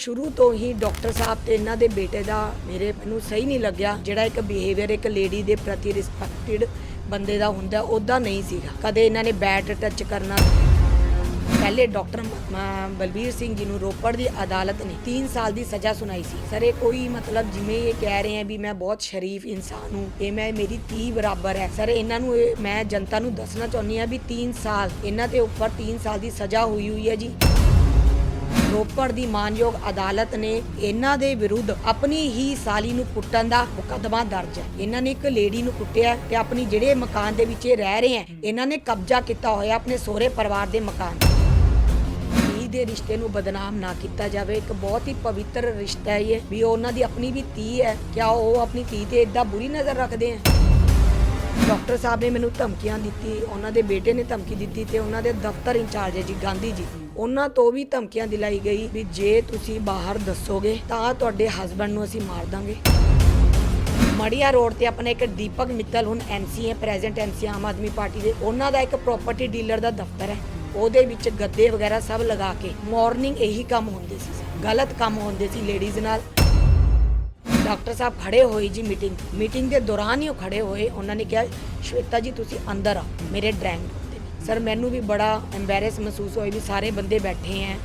ਸ਼ੁਰੂ ਤੋਂ ਹੀ ਡਾਕਟਰ ਸਾਹਿਬ ਤੇ ਇਹਨਾਂ ਦੇ ਬੇਟੇ ਦਾ ਮੇਰੇ ਮੈਨੂੰ ਸਹੀ ਨਹੀਂ ਲੱਗਿਆ। ਜਿਹੜਾ ਇੱਕ ਬਿਹੇਵੀਅਰ ਇੱਕ ਲੇਡੀ ਦੇ ਪ੍ਰਤੀ ਰਿਸਪੈਕਟਡ ਬੰਦੇ ਦਾ ਹੁੰਦਾ ਉਹਦਾ ਨਹੀਂ ਸੀਗਾ। ਕਦੇ ਇਹਨਾਂ ਨੇ ਬੈਟ ਟੱਚ ਕਰਨਾ। ਪਹਿਲੇ ਡਾਕਟਰ ਬਲਬੀਰ ਸਿੰਘ ਜੀ ਨੂੰ ਰੋਪੜ ਦੀ ਅਦਾਲਤ ਨੇ 3 ਸਾਲ ਦੀ ਸਜ਼ਾ ਸੁਣਾਈ ਸੀ। ਸਰ, ਇਹ ਕੋਈ ਮਤਲਬ ਜਿਵੇਂ ਇਹ ਕਹਿ ਰਹੇ ਆ ਵੀ ਮੈਂ ਬਹੁਤ ਸ਼ਰੀਫ ਇਨਸਾਨ ਹੂੰ, ਇਹ ਮੈਂ, ਮੇਰੀ ਧੀ ਬਰਾਬਰ ਹੈ। ਸਰ, ਇਹਨਾਂ ਨੂੰ ਇਹ- ਮੈਂ ਜਨਤਾ ਨੂੰ ਦੱਸਣਾ ਚਾਹੁੰਦੀ ਆ ਵੀ 3 ਸਾਲ, ਇਹਨਾਂ ਦੇ ਉੱਪਰ 3 ਸਾਲ ਦੀ ਸਜ਼ਾ ਹੋਈ ਹੋਈ ਹੈ ਜੀ। ਰੋਪੜ ਦੀ ਮਾਨਯੋਗ ਅਦਾਲਤ ਨੇ ਇਹਨਾਂ ਦੇ ਵਿਰੁੱਧ ਆਪਣੀ ਹੀ ਸਾਲੀ ਨੂੰ ਕੁੱਟਣ ਦਾ ਮੁਕੱਦਮਾ ਦਰਜ ਹੈ। ਇਹਨਾਂ ਨੇ ਇੱਕ ਲੇਡੀ ਨੂੰ ਕੁੱਟਿਆ ਤੇ ਆਪਣੀ ਜਿਹੜੇ ਮਕਾਨ ਦੇ ਵਿੱਚ ਇਹ ਰਹਿ ਰਹੇ ਹੈ, ਇਹਨਾਂ ਨੇ ਕਬਜ਼ਾ ਕੀਤਾ ਹੋਇਆ ਆਪਣੇ ਸਹੁਰੇ ਪਰਿਵਾਰ ਦੇ ਮਕਾਨ ਧੀ ਦੇ ਰਿਸ਼ਤੇ ਨੂੰ ਬਦਨਾਮ ਨਾ ਕੀਤਾ ਜਾਵੇ, ਇੱਕ ਬਹੁਤ ਹੀ ਪਵਿੱਤਰ ਰਿਸ਼ਤਾ ਹੈ ਇਹ, ਵੀ ਉਹਨਾਂ ਦੀ ਆਪਣੀ ਵੀ ਧੀ ਹੈ, ਕਿਆ ਉਹ ਆਪਣੀ ਧੀ ਤੇ ਇਦਾਂ ਬੁਰੀ ਨਜ਼ਰ ਰੱਖਦੇ ਹੈ? ਡਾਕਟਰ ਸਾਹਿਬ ਨੇ ਮੈਨੂੰ ਧਮਕੀਆਂ ਦਿੱਤੀ, ਉਹਨਾਂ ਦੇ ਬੇਟੇ ਨੇ ਧਮਕੀ ਦਿੱਤੀ ਤੇ ਉਹਨਾਂ ਦੇ ਦਫ਼ਤਰ ਇੰਚਾਰਜ ਹੈ ਜੀ, ਗਾਂਧੀ ਜੀ। ਉਹਨਾਂ ਤੋਂ ਵੀ ਧਮਕੀਆਂ ਦਿਲਾਈ ਗਈ ਵੀ ਜੇ ਤੁਸੀਂ ਬਾਹਰ ਦੱਸੋਗੇ ਤਾਂ ਤੁਹਾਡੇ ਹਸਬੰਡ ਨੂੰ ਅਸੀਂ ਮਾਰ ਦਾਂਗੇ। ਮੜੀਆ ਰੋਡ ਤੇ ਆਪਣਾ ਇੱਕ ਦੀਪਕ ਮਿੱਤਲ ਹੁਣ ਐਮਸੀ ਹੈ present MC Aam Aadmi party ਦੇ। ਉਹਨਾਂ ਦਾ ਇੱਕ ਪ੍ਰਾਪਰਟੀ ਡੀਲਰ ਦਾ ਦਫ਼ਤਰ ਹੈ। ਉਹਦੇ ਵਿੱਚ ਗੱਦੇ ਵਗੈਰਾ ਸਭ ਲਗਾ ਕੇ ਮਾਰਨਿੰਗ ਇਹੀ ਕੰਮ ਹੁੰਦੇ ਸੀ। ਗਲਤ ਕੰਮ ਹੁੰਦੇ ਸੀ ਲੇਡੀਜ਼ ਨਾਲ। ਡਾਕਟਰ ਸਾਹਿਬ ਖੜੇ ਹੋਏ ਜੀ ਮੀਟਿੰਗ। ਮੀਟਿੰਗ ਦੇ ਦੌਰਾਨ ਹੀ ਉਹ ਖੜੇ ਹੋਏ। ਉਹਨਾਂ ਨੇ ਕਿਹਾ, ਸ਼ਵੇਤਾ ਜੀ, ਤੁਸੀਂ ਅੰਦਰ ਆ ਮੇਰੇ ਡਰਾਇੰਗ ਰੂਮ ਸਰ, ਮੈਨੂੰ ਵੀ ਬੜਾ ਐਮਬੈਰੈਸ ਮਹਿਸੂਸ ਹੋਇਆ ਵੀ ਸਾਰੇ ਬੰਦੇ ਬੈਠੇ ਹੈ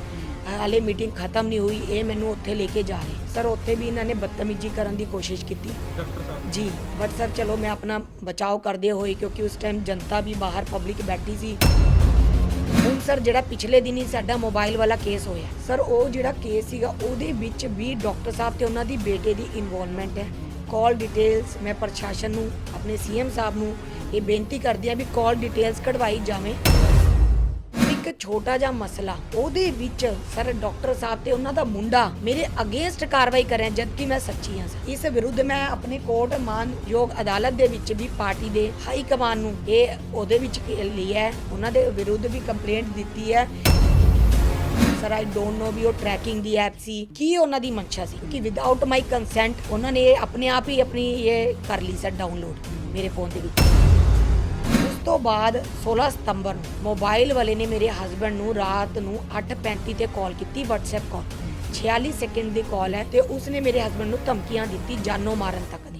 ਹਾਲੇ ਮੀਟਿੰਗ ਖਤਮ ਨਹੀਂ ਹੋਈ, ਇਹ ਮੈਨੂੰ ਉੱਥੇ ਲੈ ਕੇ ਜਾ ਰਹੇ। ਸਰ, ਉੱਥੇ ਵੀ ਇਹਨਾਂ ਨੇ ਬਦਤਮੀਜ਼ੀ ਕਰਨ ਦੀ ਕੋਸ਼ਿਸ਼ ਕੀਤੀ। ਜੀ ਬਟ ਸਰ, ਚਲੋ ਮੈਂ ਆਪਣਾ ਬਚਾਓ ਕਰਦੇ ਹੋਏ, ਕਿਉਂਕਿ ਉਸ ਟਾਈਮ ਜਨਤਾ ਵੀ ਬਾਹਰ ਪਬਲਿਕ ਬੈਠੀ ਸੀ। ਹੁਣ ਸਰ, ਜਿਹੜਾ ਪਿਛਲੇ ਦਿਨੀ ਸਾਡਾ ਮੋਬਾਈਲ ਵਾਲਾ ਕੇਸ ਹੋਇਆ, ਸਰ, ਉਹ ਜਿਹੜਾ ਕੇਸ ਸੀਗਾ, ਉਹਦੇ ਵਿੱਚ ਵੀ ਡਾਕਟਰ ਸਾਹਿਬ ਤੇ ਉਹਨਾਂ ਦੀ ਬੇਟੇ ਦੀ ਇਨਵੋਲਵਮੈਂਟ ਹੈ। ਕਾਲ ਡਿਟੇਲਸ ਮੈਂ ਪ੍ਰਸ਼ਾਸਨ ਨੂੰ, ਆਪਣੇ ਸੀਐਮ ਸਾਹਿਬ ਨੂੰ ਇਹ ਬੇਨਤੀ ਕਰਦੀ ਆ ਵੀ ਕਾਲ ਡਿਟੇਲਸ ਕਢਵਾਈ ਜਾਵੇ। ਇੱਕ ਛੋਟਾ ਜਿਹਾ ਮਸਲਾ, ਉਹਦੇ ਵਿੱਚ ਸਰ ਡਾਕਟਰ ਸਾਹਿਬ ਤੇ ਉਹਨਾਂ ਦਾ ਮੁੰਡਾ ਮੇਰੇ ਅਗੇਂਸਟ ਕਾਰਵਾਈ ਕਰ ਰਿਹਾ, ਜਦਕਿ ਮੈਂ ਸੱਚੀ ਹਾਂ ਸਰ। ਇਸ ਵਿਰੁੱਧ ਮੈਂ ਆਪਣੇ ਕੋਰਟ ਮਾਨਯੋਗ ਅਦਾਲਤ ਦੇ ਵਿੱਚ ਵੀ ਪਾਰਟੀ ਦੇ ਹਾਈ ਕਮਾਨ ਨੂੰ ਇਹ ਉਹਦੇ ਵਿੱਚ ਲਿਆ ਉਹਨਾਂ ਦੇ ਵਿਰੁੱਧ ਵੀ ਕੰਪਲੇਂਟ ਦਿੱਤੀ ਹੈ। ਸਰ ਆਈ ਡੋਨਟ ਨੋ ਵੀ ਉਹ ਟਰੈਕਿੰਗ ਦੀ ਐਪ ਸੀ। ਕੀ ਉਹਨਾਂ ਦੀ ਮਨਸ਼ਾ ਸੀ? ਕਿ ਵਿਦਆਊਟ ਮਾਈ ਕੰਸੈਂਟ ਉਹਨਾਂ ਨੇ ਆਪਣੇ ਆਪ ਹੀ ਆਪਣੀ ਇਹ ਕਰ ਲਈ ਸਰ ਡਾਊਨਲੋਡ ਮੇਰੇ ਫੋਨ ਦੇ ਵਿੱਚ। ਉਸ ਤੋਂ ਬਾਅਦ 16 ਸਤੰਬਰ ਨੂੰ ਮੋਬਾਈਲ ਵਾਲੇ ਨੇ ਮੇਰੇ ਹਸਬੰਡ ਨੂੰ ਰਾਤ ਨੂੰ 8:35 ਤੇ ਕਾਲ ਕੀਤੀ WhatsApp ਕਾਲ 46 ਸੈਕਿੰਡ ਦੀ ਕਾਲ ਹੈ ਤੇ ਉਸਨੇ ਮੇਰੇ ਹਸਬੰਡ ਨੂੰ ਧਮਕੀਆਂ ਦਿੱਤੀ ਜਾਨੋਂ ਮਾਰਨ ਤੱਕ।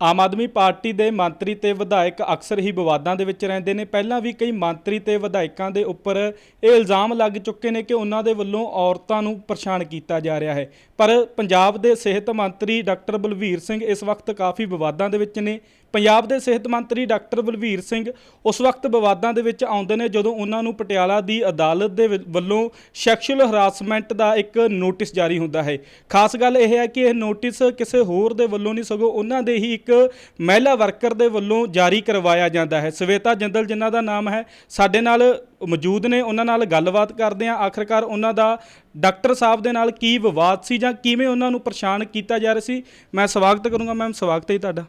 ਆਮ ਆਦਮੀ ਪਾਰਟੀ ਦੇ ਮੰਤਰੀ ਤੇ ਵਿਧਾਇਕ ਅਕਸਰ ਹੀ ਵਿਵਾਦਾਂ ਦੇ ਵਿੱਚ ਰਹਿੰਦੇ ਨੇ। ਪਹਿਲਾਂ ਵੀ ਕਈ ਮੰਤਰੀ ਤੇ ਵਿਧਾਇਕਾਂ ਦੇ ਉੱਪਰ ਇਹ ਇਲਜ਼ਾਮ ਲੱਗ ਚੁੱਕੇ ਨੇ ਕਿ ਉਹਨਾਂ ਦੇ ਵੱਲੋਂ ਔਰਤਾਂ ਨੂੰ ਪਰੇਸ਼ਾਨ ਕੀਤਾ ਜਾ ਰਿਹਾ ਹੈ। ਪਰ ਪੰਜਾਬ ਦੇ ਸਿਹਤ ਮੰਤਰੀ ਡਾਕਟਰ ਬਲਵੀਰ ਸਿੰਘ ਇਸ ਵਕਤ ਕਾਫੀ ਵਿਵਾਦਾਂ ਦੇ ਵਿੱਚ ਨੇ। ਪੰਜਾਬ ਦੇ ਸਿਹਤ ਮੰਤਰੀ ਡਾਕਟਰ ਬਲਵੀਰ ਸਿੰਘ ਉਸ ਵਕਤ ਵਿਵਾਦਾਂ ਦੇ ਵਿੱਚ ਆਉਂਦੇ ਨੇ ਜਦੋਂ ਉਹਨਾਂ ਨੂੰ ਪਟਿਆਲਾ ਦੀ ਅਦਾਲਤ ਦੇ ਵ- ਵੱਲੋਂ ਸੈਕਸ਼ੂਅਲ ਹਰਾਸਮੈਂਟ ਦਾ ਇੱਕ ਨੋਟਿਸ ਜਾਰੀ ਹੁੰਦਾ ਹੈ। ਖਾਸ ਗੱਲ ਇਹ ਹੈ ਕਿ ਇਹ ਨੋਟਿਸ ਕਿਸੇ ਹੋਰ ਦੇ ਵੱਲੋਂ ਨਹੀਂ, ਸਗੋਂ ਉਹਨਾਂ ਦੇ ਹੀ ਇੱਕ ਮਹਿਲਾ ਵਰਕਰ ਦੇ ਵੱਲੋਂ ਜਾਰੀ ਕਰਵਾਇਆ ਜਾਂਦਾ ਹੈ। ਸਵੇਤਾ ਜਿੰਦਲ, ਜਿਨ੍ਹਾਂ ਦਾ ਨਾਮ ਹੈ, ਸਾਡੇ ਨਾਲ ਮੌਜੂਦ ਨੇ। ਉਹਨਾਂ ਨਾਲ ਗੱਲਬਾਤ ਕਰਦੇ ਹਾਂ। ਆਖਰਕਾਰ ਉਹਨਾਂ ਦਾ ਡਾਕਟਰ ਸਾਹਿਬ ਦੇ ਨਾਲ ਕੀ ਵਿਵਾਦ ਸੀ ਜਾਂ ਕਿਵੇਂ ਉਹਨਾਂ ਨੂੰ ਪਰੇਸ਼ਾਨ ਕੀਤਾ ਜਾ ਰਿਹਾ ਸੀ? ਮੈਂ ਸਵਾਗਤ ਕਰੂੰਗਾ। ਮੈਮ, ਸਵਾਗਤ ਹੈ ਤੁਹਾਡਾ।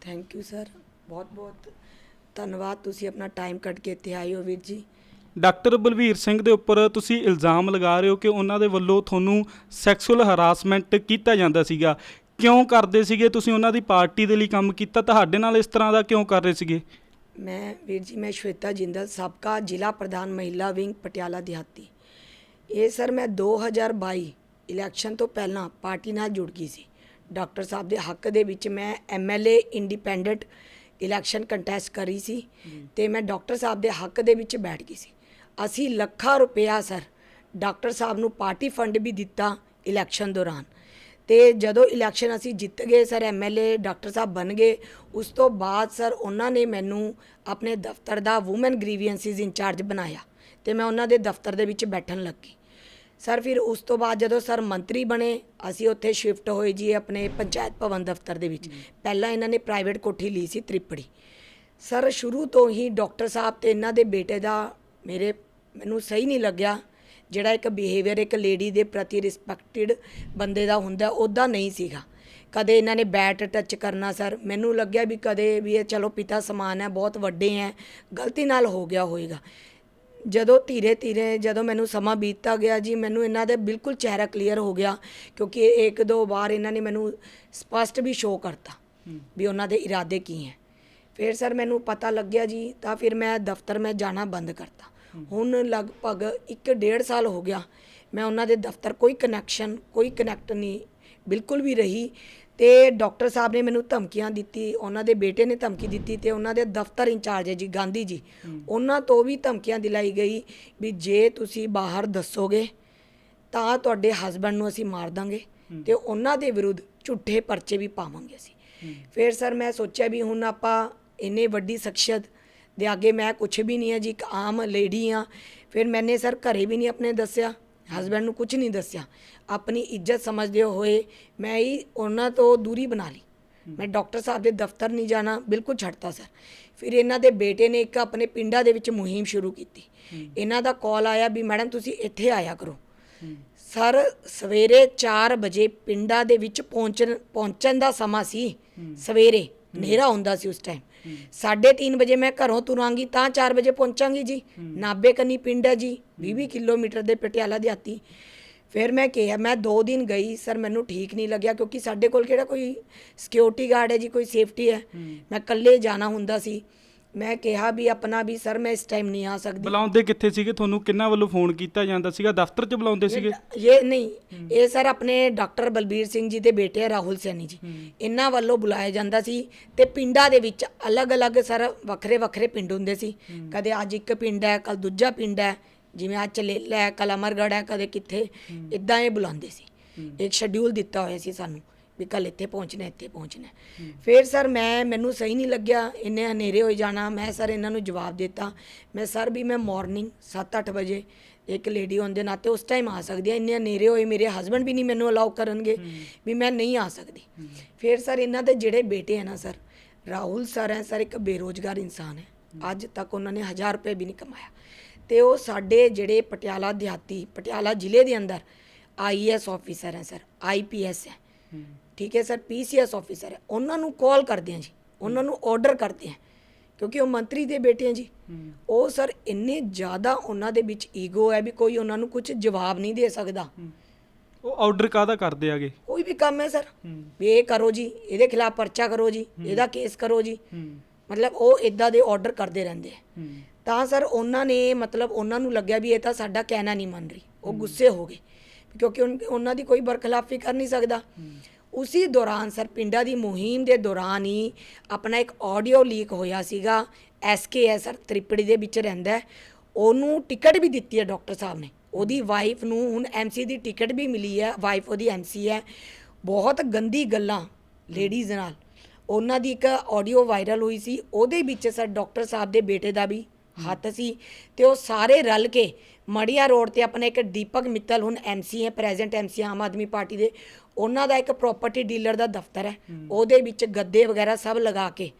ਥੈਂਕ ਯੂ ਸਰ ਬਹੁਤ ਬਹੁਤ ਧੰਨਵਾਦ ਤੁਸੀਂ ਆਪਣਾ ਟਾਈਮ ਕੱਢ ਕੇ ਇੱਥੇ ਆਏ ਹੋ ਵੀਰ ਜੀ। ਡਾਕਟਰ ਬਲਵੀਰ ਸਿੰਘ ਦੇ ਉੱਪਰ ਤੁਸੀਂ ਇਲਜ਼ਾਮ ਲਗਾ ਰਹੇ ਹੋ ਕਿ ਉਹਨਾਂ ਦੇ ਵੱਲੋਂ ਤੁਹਾਨੂੰ ਸੈਕਸੁਅਲ ਹਰਾਸਮੈਂਟ ਕੀਤਾ ਜਾਂਦਾ ਸੀਗਾ। ਕਿਉਂ ਕਰਦੇ ਸੀਗੇ? ਤੁਸੀਂ ਉਹਨਾਂ ਦੀ ਪਾਰਟੀ ਦੇ ਲਈ ਕੰਮ ਕੀਤਾ। ਤੁਹਾਡੇ ਨਾਲ ਇਸ ਤਰ੍ਹਾਂ ਦਾ ਕਿਉਂ ਕਰ ਰਹੇ ਸੀਗੇ? ਮੈਂ ਵੀਰ ਜੀ ਮੈਂ ਸ਼ਵੇਤਾ ਜਿੰਦਲ ਸਾਬਕਾ ਜ਼ਿਲ੍ਹਾ ਪ੍ਰਧਾਨ ਮਹਿਲਾ ਵਿੰਗ ਪਟਿਆਲਾ ਦਿਹਾਤੀ। ਇਹ ਸਰ ਮੈਂ 2022 ਇਲੈਕਸ਼ਨ ਤੋਂ ਪਹਿਲਾਂ ਪਾਰਟੀ ਨਾਲ ਜੁੜ ਗਈ ਸੀ। ਡਾਕਟਰ ਸਾਹਿਬ ਦੇ ਹੱਕ ਦੇ ਵਿੱਚ ਮੈਂ ਐਮਐਲਏ ਇੰਡੀਪੈਂਡੈਂਟ ਇਲੈਕਸ਼ਨ ਕੰਟੈਸਟ ਕਰੀ ਸੀ ਤੇ ਮੈਂ ਡਾਕਟਰ ਸਾਹਿਬ ਦੇ ਹੱਕ ਦੇ ਵਿੱਚ ਬੈਠ ਗਈ ਸੀ। ਅਸੀਂ ਲੱਖਾਂ ਰੁਪਇਆ ਸਰ ਡਾਕਟਰ ਸਾਹਿਬ ਨੂੰ ਪਾਰਟੀ ਫੰਡ ਵੀ ਦਿੱਤਾ ਇਲੈਕਸ਼ਨ ਦੌਰਾਨ। ਤੇ ਜਦੋਂ ਇਲੈਕਸ਼ਨ ਅਸੀਂ ਜਿੱਤ ਗਏ ਸਰ ਐਮਐਲਏ ਡਾਕਟਰ ਸਾਹਿਬ ਬਣ ਗਏ, ਉਸ ਤੋਂ ਬਾਅਦ ਸਰ ਉਹਨਾਂ ਨੇ ਮੈਨੂੰ ਆਪਣੇ ਦਫ਼ਤਰ ਦਾ ਔਮਨ ਗ੍ਰੀਵੈਂਸਿਸ ਇੰਚਾਰਜ ਬਣਾਇਆ ਤੇ ਮੈਂ ਉਹਨਾਂ ਦੇ ਦਫ਼ਤਰ ਦੇ ਵਿੱਚ ਬੈਠਣ ਲੱਗੀ। ਸਰ, ਫਿਰ ਉਸ ਤੋਂ ਬਾਅਦ ਜਦੋਂ ਸਰ ਮੰਤਰੀ ਬਣੇ, ਅਸੀਂ ਉੱਥੇ ਸ਼ਿਫਟ ਹੋਏ ਜੀ ਆਪਣੇ ਪੰਚਾਇਤ ਭਵਨ ਦਫ਼ਤਰ ਦੇ ਵਿੱਚ। ਪਹਿਲਾਂ ਇਹਨਾਂ ਨੇ ਪ੍ਰਾਈਵੇਟ ਕੋਠੀ ਲਈ ਸੀ ਤ੍ਰਿਪੜੀ। ਸਰ, ਸ਼ੁਰੂ ਤੋਂ ਹੀ ਡਾਕਟਰ ਸਾਹਿਬ ਤੇ ਇਹਨਾਂ ਦੇ ਬੇਟੇ ਦਾ ਮੇਰੇ, ਮੈਨੂੰ ਸਹੀ ਨਹੀਂ ਲੱਗਿਆ। ਜਿਹੜਾ ਇੱਕ ਬਿਹੇਵੀਅਰ ਇੱਕ ਲੇਡੀ ਦੇ ਪ੍ਰਤੀ ਰਿਸਪੈਕਟਡ ਬੰਦੇ ਦਾ ਹੁੰਦਾ ਉਹਦਾ ਨਹੀਂ ਸੀਗਾ। ਕਦੇ ਇਹਨਾਂ ਨੇ ਬੈਟ ਟੱਚ ਕਰਨਾ ਸਰ। ਮੈਨੂੰ ਲੱਗਿਆ ਵੀ ਕਦੇ ਵੀ ਇਹ ਚਲੋ ਪਿਤਾ ਸਮਾਨ ਹੈ, ਬਹੁਤ ਵੱਡੇ ਹੈ, ਗਲਤੀ ਨਾਲ ਹੋ ਗਿਆ ਹੋਵੇਗਾ ਜਦੋਂ ਧੀਰੇ ਧੀਰੇ ਜਦੋਂ ਮੈਨੂੰ ਸਮਾਂ ਬੀਤਦਾ ਗਿਆ ਜੀ ਮੈਨੂੰ ਇਹਨਾਂ ਦੇ ਬਿਲਕੁਲ ਚਿਹਰਾ ਕਲੀਅਰ ਹੋ ਗਿਆ ਕਿਉਂਕਿ ਇੱਕ ਦੋ ਵਾਰ ਇਹਨਾਂ ਨੇ ਮੈਨੂੰ ਸਪਸ਼ਟ ਵੀ ਸ਼ੋਅ ਕਰਤਾ ਵੀ ਉਹਨਾਂ ਦੇ ਇਰਾਦੇ ਕੀ ਹੈ। ਫਿਰ ਸਰ ਮੈਨੂੰ ਪਤਾ ਲੱਗਿਆ ਜੀ ਤਾਂ ਫਿਰ ਮੈਂ ਦਫ਼ਤਰ ਮੈਂ ਜਾਣਾ ਬੰਦ ਕਰਤਾ। ਹੁਣ ਲਗਭਗ 1.5 ਸਾਲ ਹੋ ਗਿਆ ਮੈਂ ਉਹਨਾਂ ਦੇ ਦਫ਼ਤਰ ਕੋਈ ਕਨੈਕਸ਼ਨ ਕੋਈ ਕਨੈਕਟ ਨਹੀਂ ਬਿਲਕੁਲ ਵੀ ਰਹੀ। ਤੇ ਡਾਕਟਰ ਸਾਹਿਬ ਨੇ ਮੈਨੂੰ ਧਮਕੀਆਂ ਦਿੱਤੀ ਉਹਨਾਂ ਦੇ ਬੇਟੇ ਨੇ ਧਮਕੀ ਦਿੱਤੀ ਤੇ ਉਹਨਾਂ ਦੇ ਦਫ਼ਤਰ ਇੰਚਾਰਜ ਹੈ ਜੀ ਗਾਂਧੀ ਜੀ। ਉਹਨਾਂ ਤੋਂ ਵੀ ਧਮਕੀਆਂ ਦਿਲਾਈ ਗਈ ਵੀ ਜੇ ਤੁਸੀਂ ਬਾਹਰ ਦੱਸੋਗੇ ਤਾਂ ਤੁਹਾਡੇ ਹਸਬੰਡ ਨੂੰ ਅਸੀਂ ਮਾਰ ਦਾਂਗੇ ਤੇ ਉਹਨਾਂ ਦੇ ਵਿਰੁੱਧ ਝੂਠੇ ਪਰਚੇ ਵੀ ਪਾਵਾਂਗੇ ਅਸੀਂ। ਫਿਰ ਸਰ ਮੈਂ ਸੋਚਿਆ ਵੀ ਹੁਣ ਆਪਾਂ ਇੰਨੇ ਵੱਡੀ ਸ਼ਖਸੀਅਤ ਦੇ ਅੱਗੇ ਮੈਂ ਕੁਝ ਵੀ ਨਹੀਂ ਹੈ ਜੀ ਇੱਕ ਆਮ ਲੇਡੀ ਆ ਫਿਰ ਮੈਨੇ ਸਰ ਘਰੇ ਵੀ ਨਹੀਂ ਆਪਣੇ ਦੱਸਿਆ। ਹਸਬੰਡ ਨੂੰ ਕੁਝ ਨਹੀਂ ਦੱਸਿਆ। ਆਪਣੀ ਇੱਜ਼ਤ ਸਮਝਦੇ ਹੋਏ ਮੈਂ ਹੀ ਉਹਨਾਂ ਤੋਂ ਦੂਰੀ ਬਣਾ ਲਈ। ਮੈਂ ਡਾਕਟਰ ਸਾਹਿਬ ਦੇ ਦਫ਼ਤਰ ਨਹੀਂ ਜਾਣਾ, ਬਿਲਕੁਲ ਛੱਡਤਾ ਸਰ ਫਿਰ ਇਹਨਾਂ ਦੇ ਬੇਟੇ ਨੇ ਇੱਕ ਆਪਣੇ ਪਿੰਡਾਂ ਦੇ ਵਿੱਚ ਮੁਹਿੰਮ ਸ਼ੁਰੂ ਕੀਤੀ। ਇਹਨਾਂ ਦਾ ਕਾਲ ਆਇਆ ਵੀ ਮੈਡਮ ਤੁਸੀਂ ਇੱਥੇ ਆਇਆ ਕਰੋ। ਸਰ, ਸਵੇਰੇ 4 ਵਜੇ ਪਿੰਡਾਂ ਦੇ ਵਿੱਚ ਪਹੁੰਚਣ ਪਹੁੰਚਣ ਦਾ ਸਮਾਂ ਸੀ। ਸਵੇਰੇ ਹਨੇਰਾ ਹੁੰਦਾ ਸੀ ਉਸ ਟਾਈਮ 3:30 ਵਜੇ ਮੈਂ ਘਰੋਂ ਤੁਰਾਂਗੀ ਤਾਂ 4 ਵਜੇ ਪਹੁੰਚਾਂਗੀ ਜੀ। ਨਾਬੇ ਕੰਨੀ ਪਿੰਡ ਹੈ ਜੀ 20 ਕਿਲੋਮੀਟਰ ਦੇ ਪਟਿਆਲਾ ਦਿਹਾਤੀ ਫਿਰ ਮੈਂ ਕਿਹਾ ਮੈਂ 2 ਦਿਨ ਗਈ ਸਰ ਮੈਨੂੰ ਠੀਕ ਨਹੀਂ ਲੱਗਿਆ ਕਿਉਂਕਿ ਸਾਡੇ ਕੋਲ ਕਿਹੜਾ ਕੋਈ ਸਿਕਿਉਰਿਟੀ ਗਾਰਡ ਹੈ ਜੀ ਕੋਈ ਸੇਫਟੀ ਹੈ। ਮੈਂ ਇਕੱਲੇ ਜਾਣਾ ਹੁੰਦਾ ਸੀ। ਮੈਂ ਕਿਹਾ ਵੀ ਆਪਣਾ ਵੀ ਸਰ ਮੈਂ ਇਸ ਟਾਈਮ ਨਹੀਂ ਆ ਸਕਦੀ। ਬੁਲਾਉਂਦੇ ਕਿੱਥੇ ਸੀਗੇ? ਤੁਹਾਨੂੰ ਕਿੰਨਾਂ ਵੱਲੋਂ ਫੋਨ ਕੀਤਾ ਜਾਂਦਾ ਸੀਗਾ? ਦਫ਼ਤਰ 'ਚ ਬੁਲਾਉਂਦੇ ਸੀਗੇ? ਇਹ ਨਹੀਂ ਇਹ ਸਰ ਆਪਣੇ ਡਾਕਟਰ ਬਲਬੀਰ ਸਿੰਘ ਜੀ ਦੇ ਬੇਟੇ ਆ ਰਾਹੁਲ ਸੈਣੀ ਜੀ। ਇਹਨਾਂ ਵੱਲੋਂ ਬੁਲਾਇਆ ਜਾਂਦਾ ਸੀ ਤੇ ਪਿੰਡਾਂ ਦੇ ਵਿੱਚ ਅਲੱਗ-ਅਲੱਗ ਸਰ ਵੱਖਰੇ ਵੱਖਰੇ ਪਿੰਡ ਹੁੰਦੇ ਸੀ। ਕਦੇ ਅੱਜ ਇੱਕ ਪਿੰਡ ਹੈ ਕੱਲ ਦੂਜਾ ਪਿੰਡ ਹੈ ਜਿਵੇਂ ਅੱਜ ਚਲੇਲਾ ਹੈ ਕੱਲ ਅਮਰਗੜ੍ਹ ਹੈ ਕਦੇ ਕਿੱਥੇ। ਇਦਾਂ ਇਹ ਬੁਲਾਉਂਦੇ ਸੀ। ਇੱਕ ਸ਼ਡਿਊਲ ਦਿੱਤਾ ਹੋਇਆ ਸੀ ਸਾਨੂੰ। ਵੀ ਕੱਲ ਇੱਥੇ ਪਹੁੰਚਣਾ ਇੱਥੇ ਪਹੁੰਚਣਾ। ਫਿਰ ਸਰ ਮੈਂ ਮੈਨੂੰ ਸਹੀ ਨਹੀਂ ਲੱਗਿਆ ਇੰਨੇ ਹਨੇਰੇ ਹੋਈ ਜਾਣਾ। ਮੈਂ ਸਰ ਇਹਨਾਂ ਨੂੰ ਜਵਾਬ ਦਿੱਤਾ। ਮੈਂ ਸਰ ਵੀ ਮੈਂ ਮਾਰਨਿੰਗ 7-8 ਵਜੇ ਇੱਕ ਲੇਡੀ ਹੋਣ ਦੇ ਨਾਤੇ ਉਸ ਟਾਈਮ ਆ ਸਕਦੀ ਆ। ਇੰਨੇ ਹਨੇਰੇ ਹੋਏ ਮੇਰੇ ਹਸਬੰਡ ਵੀ ਨਹੀਂ ਮੈਨੂੰ ਅਲਾਉ ਕਰਨਗੇ ਵੀ ਮੈਂ ਨਹੀਂ ਆ ਸਕਦੀ। ਫਿਰ ਸਰ ਇਹਨਾਂ ਦੇ ਜਿਹੜੇ ਬੇਟੇ ਆ ਨਾ ਸਰ ਰਾਹੁਲ ਸਰ ਹੈ ਸਰ ਇੱਕ ਬੇਰੋਜ਼ਗਾਰ ਇਨਸਾਨ ਹੈ। ਅੱਜ ਤੱਕ ਉਹਨਾਂ ਨੇ 1000 ਰੁਪਏ ਵੀ ਨਹੀਂ ਕਮਾਇਆ। ਤੇ ਉਹ ਸਾਡੇ ਜਿਹੜੇ ਪਟਿਆਲਾ ਦਿਹਾਤੀ ਪਟਿਆਲਾ ਜ਼ਿਲ੍ਹੇ ਦੇ ਅੰਦਰ ਆਈਐਸ ਆਫੀਸਰ ਹੈ ਸਰ ਆਈਪੀਐਸ ਹੈ। ਠੀਕ ਹੈ ਸਰ ਪੀਸੀਐਸ ਆਫੀਸਰ ਹੈ। ਉਹਨਾਂ ਨੂੰ ਕਾਲ ਕਰਦੇ ਆ ਜੀ। ਉਹਨਾਂ ਨੂੰ ਆਰਡਰ ਕਰਦੇ ਆ ਕਿਉਂਕਿ ਉਹ ਮੰਤਰੀ ਦੇ ਬੇਟੇ ਆ ਜੀ। ਉਹ ਸਰ ਇੰਨੇ ਜ਼ਿਆਦਾ ਉਹਨਾਂ ਦੇ ਵਿੱਚ ਈਗੋ ਹੈ ਵੀ ਕੋਈ ਉਹਨਾਂ ਨੂੰ ਕੁਝ ਜਵਾਬ ਨਹੀਂ ਦੇ ਸਕਦਾ। ਉਹ ਆਰਡਰ ਕਾਹਦਾ ਕਰਦੇ ਆਗੇ ਕੋਈ ਵੀ ਕੰਮ ਹੈ ਸਰ। ਵੀ ਇਹ ਕਰੋ ਜੀ ਇਹਦੇ ਖਿਲਾਫ ਪਰਚਾ ਕਰੋ ਜੀ ਇਹਦਾ ਕੇਸ ਕਰੋ ਜੀ। ਮਤਲਬ ਉਹ ਇਦਾਂ ਦੇ ਆਰਡਰ ਕਰਦੇ ਰਹਿੰਦੇ ਆ। ਤਾਂ ਸਰ ਉਹਨਾਂ ਨੇ ਮਤਲਬ ਉਹਨਾਂ ਨੂੰ ਲੱਗਿਆ ਵੀ ਇਹ ਤਾਂ ਸਾਡਾ ਕਹਿਣਾ ਨਹੀਂ ਮੰਨ ਰਹੀ। ਉਹ ਗੁੱਸੇ ਹੋ ਗਏ। ਕਿਉਂਕਿ ਉਹਨਾਂ ਦੀ ਕੋਈ ਬਰਖਲਾਫੀ ਕਰ ਨਹੀਂ ਸਕਦਾ। ਉਸੇ ਦੌਰਾਨ ਸਰ ਪਿੰਡਾਂ ਦੀ ਮੁਹਿੰਮ ਦੇ ਦੌਰਾਨ ਹੀ ਆਪਣਾ ਇੱਕ ਆਡੀਓ ਲੀਕ ਹੋਇਆ ਸੀਗਾ ਐਸਕੇ ਹੈ ਸਰ, ਤ੍ਰਿਪੜੀ ਦੇ ਵਿੱਚ ਰਹਿੰਦਾ ਹੈ। ਉਹਨੂੰ ਟਿਕਟ ਵੀ ਦਿੱਤੀ ਹੈ ਡਾਕਟਰ ਸਾਹਿਬ ਨੇ। ਉਹਦੀ ਵਾਈਫ ਨੂੰ ਹੁਣ ਐਮਸੀ ਦੀ ਟਿਕਟ ਵੀ ਮਿਲੀ ਹੈ। ਵਾਈਫ ਉਹਦੀ ਐਮਸੀ ਹੈ। ਬਹੁਤ ਗੰਦੀ ਗੱਲਾਂ ਲੇਡੀਜ਼ ਨਾਲ। ਉਹਨਾਂ ਦੀ ਇੱਕ ਆਡੀਓ ਵਾਇਰਲ ਹੋਈ ਸੀ। ਉਹਦੇ ਵਿੱਚ ਸਰ ਡਾਕਟਰ ਸਾਹਿਬ ਦੇ ਬੇਟੇ ਦਾ ਵੀ ਹੱਥ ਸੀ ਤੇ ਉਹ ਸਾਰੇ ਰਲ ਕੇ ਮੜੀਆ ਰੋਡ ਤੇ ਆਪਣਾ ਇੱਕ ਦੀਪਕ ਮਿੱਤਲ ਹੁਣ ਐਮਸੀ ਹੈ present MC Aam Aadmi party ਦੇ ਉਹਨਾਂ ਦਾ ਇੱਕ ਪ੍ਰਾਪਰਟੀ ਡੀਲਰ ਦਾ ਦਫ਼ਤਰ ਹੈ। ਉਹਦੇ ਵਿੱਚ ਗੱਦੇ ਵਗੈਰਾ ਸਭ ਲਗਾ ਕੇ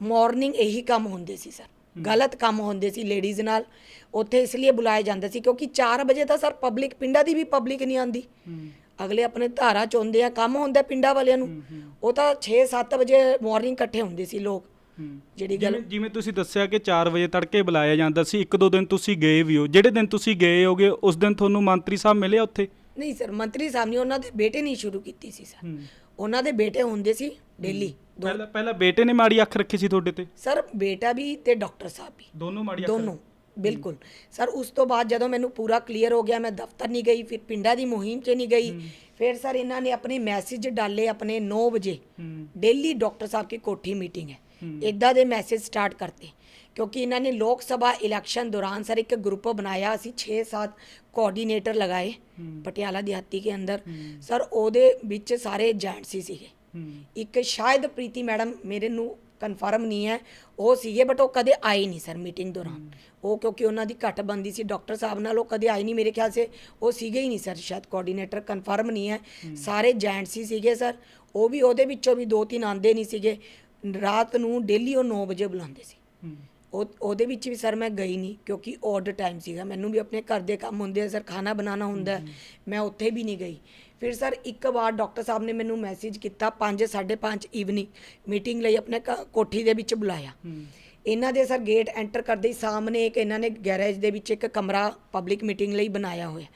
ਮਾਰਨਿੰਗ ਇਹੀ ਕੰਮ ਹੁੰਦੇ ਸੀ ਸਰ। ਗਲਤ ਕੰਮ ਹੁੰਦੇ ਸੀ ਲੇਡੀਜ਼ ਨਾਲ। ਉੱਥੇ ਇਸ ਲਈ ਬੁਲਾਏ ਜਾਂਦੇ ਸੀ ਕਿਉਂਕਿ 4 ਵਜੇ ਤਾਂ ਸਰ ਪਬਲਿਕ ਪਿੰਡਾਂ ਦੀ ਵੀ ਪਬਲਿਕ ਨਹੀਂ ਆਂਦੀ ਅਗਲੇ ਆਪਣੇ ਧਾਰਾ ਚੋਂਦੇ ਆ ਕੰਮ ਹੁੰਦਾ ਪਿੰਡਾਂ ਵਾਲਿਆਂ ਨੂੰ। ਉਹ ਤਾਂ 6-7 ਵਜੇ ਮਾਰਨਿੰਗ ਇਕੱਠੇ ਹੁੰਦੇ ਸੀ ਲੋਕ। ਜਿਹੜੀ ਗੱਲ ਜਿਵੇਂ ਤੁਸੀਂ ਦੱਸਿਆ ਕਿ 4 ਵਜੇ ਤੜਕੇ ਬੁਲਾਇਆ ਜਾਂਦਾ ਸੀ ਇੱਕ ਦੋ ਦਿਨ ਤੁਸੀਂ ਗਏ ਵੀ ਹੋ। ਜਿਹੜੇ ਦਿਨ ਤੁਸੀਂ ਗਏ ਹੋਗੇ ਉਸ ਦਿਨ ਤੁਹਾਨੂੰ ਮੰਤਰੀ ਸਾਹਿਬ ਮਿਲੇ ਉੱਥੇ? ਨਹੀਂ ਸਰ ਮੰਤਰੀ ਸਾਹਿਬ ਨੇ ਉਹਨਾਂ ਦੇ ਬੇਟੇ ਨਹੀਂ ਸ਼ੁਰੂ ਕੀਤੀ ਸੀ ਸਰ। ਉਹਨਾਂ ਦੇ ਬੇਟੇ ਹੁੰਦੇ ਸੀ ਦਿੱਲੀ ਪਹਿਲਾਂ ਪਹਿਲਾਂ ਬੇਟੇ ਨੇ ਮਾੜੀ ਅੱਖ ਰੱਖੀ ਸੀ ਤੁਹਾਡੇ ਤੇ? ਸਰ ਬੇਟਾ ਵੀ ਤੇ ਡਾਕਟਰ ਸਾਹਿਬ ਵੀ। ਦੋਨੋਂ ਮਾੜੀ ਅੱਖ ਦੋਨੋਂ ਬਿਲਕੁਲ। ਸਰ ਉਸ ਤੋਂ ਬਾਅਦ ਜਦੋਂ ਮੈਨੂੰ ਪੂਰਾ ਕਲੀਅਰ ਹੋ ਗਿਆ ਮੈਂ ਦਫ਼ਤਰ ਨਹੀਂ ਗਈ ਫਿਰ ਪਿੰਡਾਂ ਦੀ ਮੁਹਿੰਮ 'ਚ ਨਹੀਂ ਗਈ। ਫਿਰ ਸਰ ਇਹਨਾਂ ਨੇ ਆਪਣੇ ਮੈਸੇਜ ਡਾਲੇ ਆਪਣੇ 9 ਵਜੇ। ਡੇਲੀ ਡਾਕਟਰ ਸਾਹਿਬ ਕੀ ਕੋਠੀ ਮੀਟਿੰਗ ਹੈ। ਇਦਾਂ ਦੇ ਮੈਸੇਜ ਸਟਾਰਟ ਕਰਤੇ। ਕਿਉਂਕਿ ਇਹਨਾਂ ਨੇ ਲੋਕ ਸਭਾ ਇਲੈਕਸ਼ਨ ਦੌਰਾਨ ਸਰ ਇੱਕ ਗਰੁੱਪ ਬਣਾਇਆ ਅਸੀਂ 6-7 ਕੋਆਰਡੀਨੇਟਰ ਲਗਾਏ ਪਟਿਆਲਾ ਦਿਹਾਤੀ ਕੇ ਅੰਦਰ। ਸਰ ਉਹਦੇ ਵਿੱਚ ਸਾਰੇ ਏਜੰਟਸ ਹੀ ਸੀਗੇ। ਇੱਕ ਸ਼ਾਇਦ ਪ੍ਰੀਤੀ ਮੈਡਮ ਮੇਰੇ ਨੂੰ ਕਨਫਰਮ ਨਹੀਂ ਹੈ ਉਹ ਸੀਗੇ ਬਟ ਉਹ ਕਦੇ ਆਏ ਨਹੀਂ ਸਰ ਮੀਟਿੰਗ ਦੌਰਾਨ। ਉਹ ਕਿਉਂਕਿ ਉਹਨਾਂ ਦੀ ਘੱਟ ਬੰਦੀ ਸੀ ਡਾਕਟਰ ਸਾਹਿਬ ਨਾਲ ਉਹ ਕਦੇ ਆਏ ਨਹੀਂ ਮੇਰੇ ਖਿਆਲ ਸੇ। ਉਹ ਸੀਗੇ ਹੀ ਨਹੀਂ ਸਰ ਸ਼ਾਇਦ ਕੋਆਰਡੀਨੇਟਰ ਕਨਫਰਮ ਨਹੀਂ ਹੈ। ਸਾਰੇ ਜੈਂਟਸ ਹੀ ਸੀਗੇ ਸਰ। ਉਹ ਵੀ ਉਹਦੇ ਵਿੱਚੋਂ ਵੀ ਦੋ ਤਿੰਨ ਆਂਦੇ ਨਹੀਂ ਸੀਗੇ। ਰਾਤ ਨੂੰ ਡੇਲੀ ਉਹ 9 ਵਜੇ ਬੁਲਾਉਂਦੇ ਸੀ। ਉਹ ਉਹਦੇ ਵਿੱਚ ਵੀ ਸਰ ਮੈਂ ਗਈ ਨਹੀਂ ਕਿਉਂਕਿ ਆਰਡਰ ਟਾਈਮ ਸੀਗਾ। ਮੈਨੂੰ ਵੀ ਆਪਣੇ ਘਰ ਦੇ ਕੰਮ ਹੁੰਦੇ ਆ ਸਰ ਖਾਣਾ ਬਣਾਉਣਾ ਹੁੰਦਾ। ਮੈਂ ਉੱਥੇ ਵੀ ਨਹੀਂ ਗਈ। ਫਿਰ ਸਰ ਇੱਕ ਵਾਰ ਡਾਕਟਰ ਸਾਹਿਬ ਨੇ ਮੈਨੂੰ ਮੈਸੇਜ ਕੀਤਾ 5 5:30 ਈਵਨਿੰਗ ਮੀਟਿੰਗ ਲਈ ਆਪਣੇ ਕੋਠੀ ਦੇ ਵਿੱਚ ਬੁਲਾਇਆ। ਇਹਨਾਂ ਦੇ ਸਰ ਗੇਟ ਐਂਟਰ ਕਰਦੇ ਹੀ ਸਾਹਮਣੇ ਇੱਕ ਇਹਨਾਂ ਨੇ ਗੈਰੇਜ ਦੇ ਵਿੱਚ ਇੱਕ ਕਮਰਾ ਪਬਲਿਕ ਮੀਟਿੰਗ ਲਈ ਬਣਾਇਆ ਹੋਇਆ।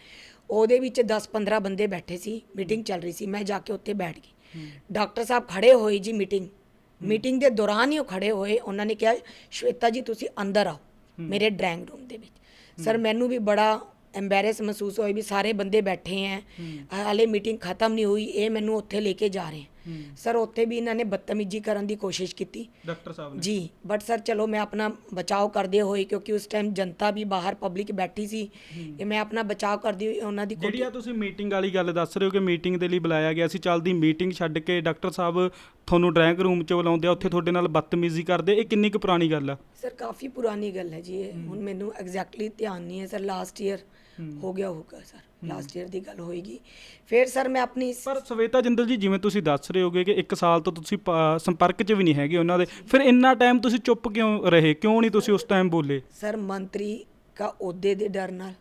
ਉਹਦੇ ਵਿੱਚ 10-15 ਬੰਦੇ ਬੈਠੇ ਸੀ। ਮੀਟਿੰਗ ਚੱਲ ਰਹੀ ਸੀ। ਮੈਂ ਜਾ ਕੇ ਉੱਥੇ ਬੈਠ ਗਈ। ਡਾਕਟਰ ਸਾਹਿਬ ਖੜੇ ਹੋਏ ਜੀ ਮੀਟਿੰਗ ਮੀਟਿੰਗ ਦੇ ਦੌਰਾਨ ਹੀ ਉਹ ਖੜੇ ਹੋਏ ਉਹਨਾਂ ਨੇ ਕਿਹਾ ਸ਼ਵੇਤਾ ਜੀ ਤੁਸੀਂ ਅੰਦਰ ਆਓ ਮੇਰੇ ਡਰਾਇੰਗ ਰੂਮ ਦੇ ਵਿੱਚ। ਸਰ ਮੈਨੂੰ ਵੀ ਬੜਾ ਐਮਬੈਰਸ ਮਹਿਸੂਸ ਹੋਈ ਵੀ ਸਾਰੇ ਬੰਦੇ ਬੈਠੇ ਐ। ਹਾਲੇ ਮੀਟਿੰਗ ਖਤਮ ਨਹੀਂ ਹੋਈ ਇਹ ਮੈਨੂੰ ਉੱਥੇ ਲੈ ਕੇ ਜਾ ਰਹੇ। ਸਰ ਉੱਥੇ ਵੀ ਇਹਨਾਂ ਨੇ ਬਦਤਮੀਜ਼ੀ ਕਰਨ ਦੀ ਕੋਸ਼ਿਸ਼ ਕੀਤੀ। Doctor Sahib ji but sir ਚਲੋ ਮੈਂ ਆਪਣਾ ਬਚਾਅ ਕਰਦੇ ਹੋਏ ਕਿਉਂਕਿ ਉਸ ਟਾਈਮ ਜਨਤਾ ਵੀ ਬਾਹਰ ਪਬਲਿਕ ਬੈਠੀ ਸੀ ਇਹ ਮੈਂ ਆਪਣਾ ਬਚਾਅ ਕਰਦੀ ਹੋਈ ਉਹਨਾਂ ਦੀ ਜਿਹੜੀ ਆ ਤੁਸੀਂ ਮੀਟਿੰਗ ਵਾਲੀ ਗੱਲ ਦੱਸ ਰਹੇ ਹੋ ਕਿ ਮੀਟਿੰਗ ਦੇ ਲਈ ਬੁਲਾਇਆ ਗਿਆ ਸੀ ਚੱਲਦੀ ਮੀਟਿੰਗ ਛੱਡ ਕੇ ਡਾਕਟਰ ਸਾਹਿਬ ਤੁਹਾਨੂੰ ਡਰਾਇੰਗ ਰੂਮ 'ਚ ਬੁਲਾਉਂਦੇ ਆ ਉੱਥੇ ਤੁਹਾਡੇ ਨਾਲ ਬਦਤਮੀਜ਼ੀ ਕਰਦੇ ਇਹ ਕਿੰਨੀ ਕੁ ਪੁਰਾਣੀ ਗੱਲ ਆ? ਸਰ ਕਾਫੀ ਪੁਰਾਣੀ ਗੱਲ ਹੈ ਜੀ ਇਹ। ਹੁਣ ਮੈਨੂੰ ਐਗਜ਼ੈਕਟਲੀ ਧਿਆਨ ਨਹੀਂ ਹੈ ਸਰ ਲਾਸਟ ਈਅਰ ਹੋ ਗਿਆ ਹੋਊਗਾ ਸਰ। ਲਾਸਟ ਈਅਰ ਦੀ ਗੱਲ ਹੋਏਗੀ। ਫਿਰ ਸਰ ਮੈਂ ਆਪਣੀ ਪਰ ਸਵੇਤਾ ਜਿੰਦਲ ਜੀ ਜਿਵੇਂ ਤੁਸੀਂ ਦੱਸ ਰਹੇ ਹੋਗੇ ਕਿ 1 ਸਾਲ ਤੋਂ ਤੁਸੀਂ ਪ- ਸੰਪਰਕ 'ਚ ਵੀ ਨਹੀਂ ਹੈਗੇ ਉਹਨਾਂ ਦੇ ਫਿਰ ਇੰਨਾ ਟਾਈਮ ਤੁਸੀਂ ਚੁੱਪ ਕਿਉਂ ਰਹੇ? ਕਿਉਂ ਨਹੀਂ ਤੁਸੀਂ ਉਸ ਟਾਈਮ ਬੋਲੇ? ਸਰ ਮੰਤਰੀ ਕਾ ਅਹੁਦੇ ਦੇ ਡਰ ਨਾਲ।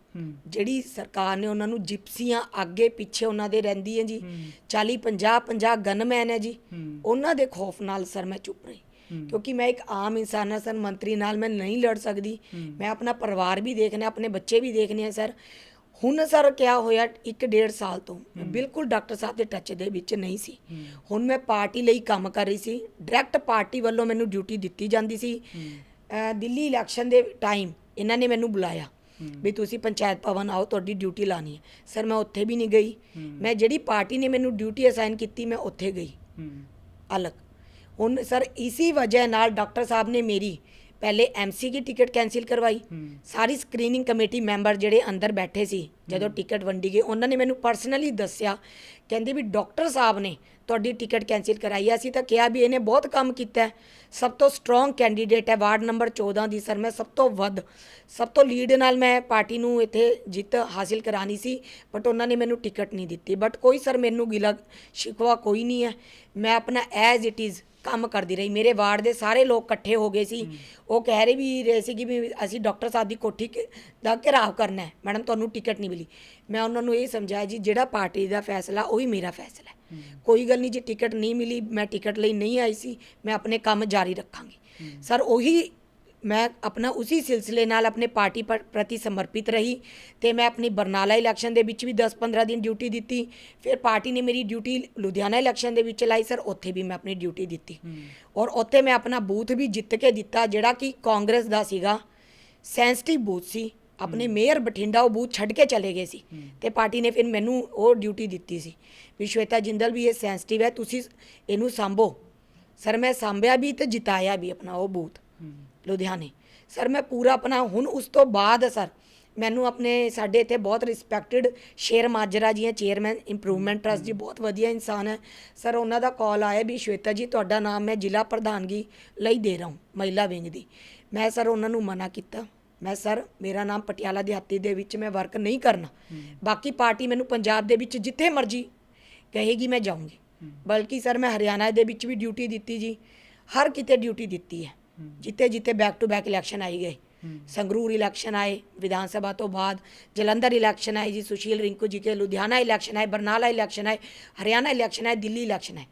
ਜਿਹੜੀ ਸਰਕਾਰ ਨੇ ਉਹਨਾਂ ਨੂੰ ਜਿਪਸੀਆਂ ਅੱਗੇ ਪਿੱਛੇ ਉਹਨਾਂ ਦੇ ਰਹਿੰਦੀ ਹੈ ਜੀ। 40 50 50 ਗਨਮੈਨ ਹੈ ਜੀ। ਉਹਨਾਂ ਦੇ ਖੌਫ ਨਾਲ ਸਰ ਮੈਂ ਚੁੱਪ ਰਹੀ। ਕਿਉਂਕਿ ਮੈਂ ਇੱਕ ਆਮ ਇਨਸਾਨ ਹਾਂ ਸਰ ਮੰਤਰੀ ਨਾਲ ਮੈਂ ਨਹੀਂ ਲੜ ਸਕਦੀ। ਮੈਂ ਆਪਣਾ ਪਰਿਵਾਰ ਵੀ ਦੇਖਣਾ ਆਪਣੇ ਬੱਚੇ ਵੀ ਦੇਖਣੇ ਆ ਸਰ। ਹੁਣ ਸਰ ਕਿਆ ਹੋਇਆ ਇੱਕ ਡੇਢ ਸਾਲ ਤੋਂ ਮੈਂ ਬਿਲਕੁਲ ਡਾਕਟਰ ਸਾਹਿਬ ਦੇ ਟੱਚ ਦੇ ਵਿੱਚ ਨਹੀਂ ਸੀ। ਹੁਣ ਮੈਂ ਪਾਰਟੀ ਲਈ ਕੰਮ ਕਰ ਰਹੀ ਸੀ। ਡਾਇਰੈਕਟ ਪਾਰਟੀ ਵੱਲੋਂ ਮੈਨੂੰ ਡਿਊਟੀ ਦਿੱਤੀ ਜਾਂਦੀ ਸੀ। ਦਿੱਲੀ ਇਲੈਕਸ਼ਨ ਦੇ ਟਾਈਮ ਇਹਨਾਂ ਨੇ ਮੈਨੂੰ ਬੁਲਾਇਆ ਵੀ ਤੁਸੀਂ ਪੰਚਾਇਤ ਭਵਨ ਆਓ ਤੁਹਾਡੀ ਡਿਊਟੀ ਲਾਣੀ ਹੈ। ਸਰ ਮੈਂ ਉੱਥੇ ਵੀ ਨਹੀਂ ਗਈ। ਮੈਂ ਜਿਹੜੀ ਪਾਰਟੀ ਨੇ ਮੈਨੂੰ ਡਿਊਟੀ ਅਸਾਈਨ ਕੀਤੀ ਮੈਂ ਉੱਥੇ ਗਈ। ਅਲੱਗ। ਹੁਣ ਸਰ ਇਸੀ ਵਜ੍ਹਾ ਨਾਲ ਡਾਕਟਰ ਸਾਹਿਬ ਨੇ ਮੇਰੀ ਪਹਿਲੇ ਐਮਸੀ ਦੀ ਟਿਕਟ ਕੈਨਸਲ ਕਰਵਾਈ। ਸਾਰੀ ਸਕਰੀਨਿੰਗ ਕਮੇਟੀ ਮੈਂਬਰ ਜਿਹੜੇ ਅੰਦਰ ਬੈਠੇ ਸੀ ਜਦੋਂ ਟਿਕਟ ਵੰਡੀ ਗਈ ਉਹਨਾਂ ਨੇ ਮੈਨੂੰ ਪਰਸਨਲੀ ਦੱਸਿਆ ਕਹਿੰਦੇ ਵੀ ਡਾਕਟਰ ਸਾਹਿਬ ਨੇ ਤੁਹਾਡੀ ਟਿਕਟ ਕੈਨਸਲ ਕਰਾਈ ਹੈ। ਅਸੀਂ ਤਾਂ ਕਿਹਾ ਵੀ ਇਹਨੇ ਬਹੁਤ ਕੰਮ ਕੀਤਾ। ਸਭ ਤੋਂ ਸਟਰੋਂਗ ਕੈਂਡੀਡੇਟ ਹੈ ਵਾਰਡ ਨੰਬਰ 14 ਦੀ ਸਰ ਮੈਂ ਸਭ ਤੋਂ ਵੱਧ ਸਭ ਤੋਂ ਲੀਡ ਨਾਲ ਮੈਂ ਪਾਰਟੀ ਨੂੰ ਇੱਥੇ ਜਿੱਤ ਹਾਸਿਲ ਕਰਾਣੀ ਸੀ ਬਟ ਉਹਨਾਂ ਨੇ ਮੈਨੂੰ ਟਿਕਟ ਨਹੀਂ ਦਿੱਤੀ। ਬਟ ਕੋਈ ਸਰ ਮੈਨੂੰ ਗਿਲਾ ਸ਼ਿਕਵਾ ਕੋਈ ਨਹੀਂ ਹੈ। ਮੈਂ ਆਪਣਾ ਐਜ਼ ਇਟ ਇਜ਼ ਕੰਮ ਕਰਦੀ ਰਹੀ। ਮੇਰੇ ਵਾਰਡ ਦੇ ਸਾਰੇ ਲੋਕ ਇਕੱਠੇ ਹੋ ਗਏ ਸੀ। ਉਹ ਕਹਿ ਰਹੇ ਵੀ ਰਹੇ ਸੀ ਕਿ ਵੀ ਅਸੀਂ ਡਾਕਟਰ ਸਾਹਿਬ ਦੀ ਕੋਠੀ ਕ- ਦਾ ਘਿਰਾਵ ਕਰਨਾ ਹੈ। ਮੈਡਮ ਤੁਹਾਨੂੰ ਟਿਕਟ ਨਹੀਂ ਮਿਲੀ। ਮੈਂ ਉਹਨਾਂ ਨੂੰ ਇਹ ਸਮਝਾਇਆ ਜੀ ਜਿਹੜਾ ਪਾਰਟੀ ਦਾ ਫੈਸਲਾ ਉਹੀ ਮੇਰਾ ਫੈਸਲਾ ਹੈ। ਕੋਈ ਗੱਲ ਨਹੀਂ ਜੇ ਟਿਕਟ ਨਹੀਂ ਮਿਲੀ ਮੈਂ ਟਿਕਟ ਲਈ ਨਹੀਂ ਆਈ ਸੀ ਮੈਂ ਆਪਣੇ ਕੰਮ ਜਾਰੀ ਰੱਖਾਂਗੀ। ਸਰ ਉਹੀ ਮੈਂ ਆਪਣਾ ਉਸੇ ਸਿਲਸਿਲੇ ਨਾਲ ਆਪਣੇ ਪਾਰਟੀ ਪਰ- ਪ੍ਰਤੀ ਸਮਰਪਿਤ ਰਹੀ ਤੇ ਮੈਂ ਆਪਣੀ ਬਰਨਾਲਾ ਇਲੈਕਸ਼ਨ ਦੇ ਵਿੱਚ ਵੀ 10-15 ਦਿਨ ਡਿਊਟੀ ਦਿੱਤੀ। ਫਿਰ ਪਾਰਟੀ ਨੇ ਮੇਰੀ ਡਿਊਟੀ ਲੁਧਿਆਣਾ ਇਲੈਕਸ਼ਨ ਦੇ ਵਿੱਚ ਲਾਈ ਸਰ ਉੱਥੇ ਵੀ ਮੈਂ ਆਪਣੀ ਡਿਊਟੀ ਦਿੱਤੀ। ਔਰ ਉੱਥੇ ਮੈਂ ਆਪਣਾ ਬੂਥ ਵੀ ਜਿੱਤ ਕੇ ਦਿੱਤਾ ਜਿਹੜਾ ਕਿ ਕਾਂਗਰਸ ਦਾ ਸੀਗਾ। ਸੈਂਸਿਟਿਵ ਬੂਥ ਸੀ। ਆਪਣੇ ਮੇਅਰ ਬਠਿੰਡਾ ਉਹ ਬੂਥ ਛੱਡ ਕੇ ਚਲੇ ਗਏ ਸੀ। ਤੇ ਪਾਰਟੀ ਨੇ ਫਿਰ ਮੈਨੂੰ ਉਹ ਡਿਊਟੀ ਦਿੱਤੀ ਸੀ। ਵੀ ਸ਼ਵੇਤਾ ਜਿੰਦਲ ਵੀ ਇਹ ਸੈਂਸਿਟਿਵ ਹੈ ਤੁਸੀਂ ਇਹਨੂੰ ਸੰਭੋ। ਸਰ ਮੈਂ ਸੰਭਿਆ ਵੀ ਤੇ ਜਿਤਾਇਆ ਵੀ ਆਪਣਾ ਉਹ ਬੂਥ। ਲੁਧਿਆਣੇ। ਸਰ ਮੈਂ ਪੂਰਾ ਆਪਣਾ ਹੁਣ ਉਸ ਤੋਂ ਬਾਅਦ ਸਰ ਮੈਨੂੰ ਆਪਣੇ ਸਾਡੇ ਇੱਥੇ ਬਹੁਤ ਰਿਸਪੈਕਟਡ ਸ਼ੇਰ ਮਾਜਰਾ ਜੀ ਹੈ ਚੇਅਰਮੈਨ ਇੰਪਰੂਵਮੈਂਟ ਟਰਸਟ ਜੀ ਬਹੁਤ ਵਧੀਆ ਇਨਸਾਨ ਹੈ। ਸਰ ਉਹਨਾਂ ਦਾ ਕਾਲ ਆਇਆ ਵੀ ਸ਼ਵੇਤਾ ਜੀ ਤੁਹਾਡਾ ਨਾਮ ਮੈਂ ਜ਼ਿਲ੍ਹਾ ਪ੍ਰਧਾਨਗੀ ਲਈ ਦੇ ਰਹਾ ਹੂੰ ਮਹਿਲਾ ਵਿੰਗ ਦੀ। ਮੈਂ ਸਰ ਉਹਨਾਂ ਨੂੰ ਮਨਾ ਕੀਤਾ। ਮੈਂ ਸਰ ਮੇਰਾ ਨਾਮ ਪਟਿਆਲਾ ਦਿਹਾਤੀ ਦੇ ਵਿੱਚ ਮੈਂ ਵਰਕ ਨਹੀਂ ਕਰਨਾ। ਬਾਕੀ ਪਾਰਟੀ ਮੈਨੂੰ ਪੰਜਾਬ ਦੇ ਵਿੱਚ ਜਿੱਥੇ ਮਰਜ਼ੀ ਕਹੇਗੀ ਮੈਂ ਜਾਊਂਗੀ। ਬਲਕਿ ਸਰ ਮੈਂ ਹਰਿਆਣਾ ਦੇ ਵਿੱਚ ਵੀ ਡਿਊਟੀ ਦਿੱਤੀ ਜੀ ਹਰ ਕਿਤੇ ਡਿਊਟੀ ਦਿੱਤੀ ਹੈ। ਜਿੱਥੇ ਜਿੱਥੇ ਬੈਕ ਟੂ ਬੈਕ ਇਲੈਕਸ਼ਨ ਆਈ ਗਏ। ਸੰਗਰੂਰ ਇਲੈਕਸ਼ਨ ਆਏ, ਵਿਧਾਨ ਸਭਾ ਤੋਂ ਬਾਅਦ ਜਲੰਧਰ ਇਲੈਕਸ਼ਨ ਆਏ ਜੀ, ਸੁਸ਼ੀਲ ਰਿੰਕੂ ਜੀ ਕੇ ਲੁਧਿਆਣਾ ਇਲੈਕਸ਼ਨ ਆਏ, ਬਰਨਾਲਾ ਇਲੈਕਸ਼ਨ ਆਏ, ਹਰਿਆਣਾ ਇਲੈਕਸ਼ਨ ਆਏ, ਦਿੱਲੀ ਇਲੈਕਸ਼ਨ ਆਏ।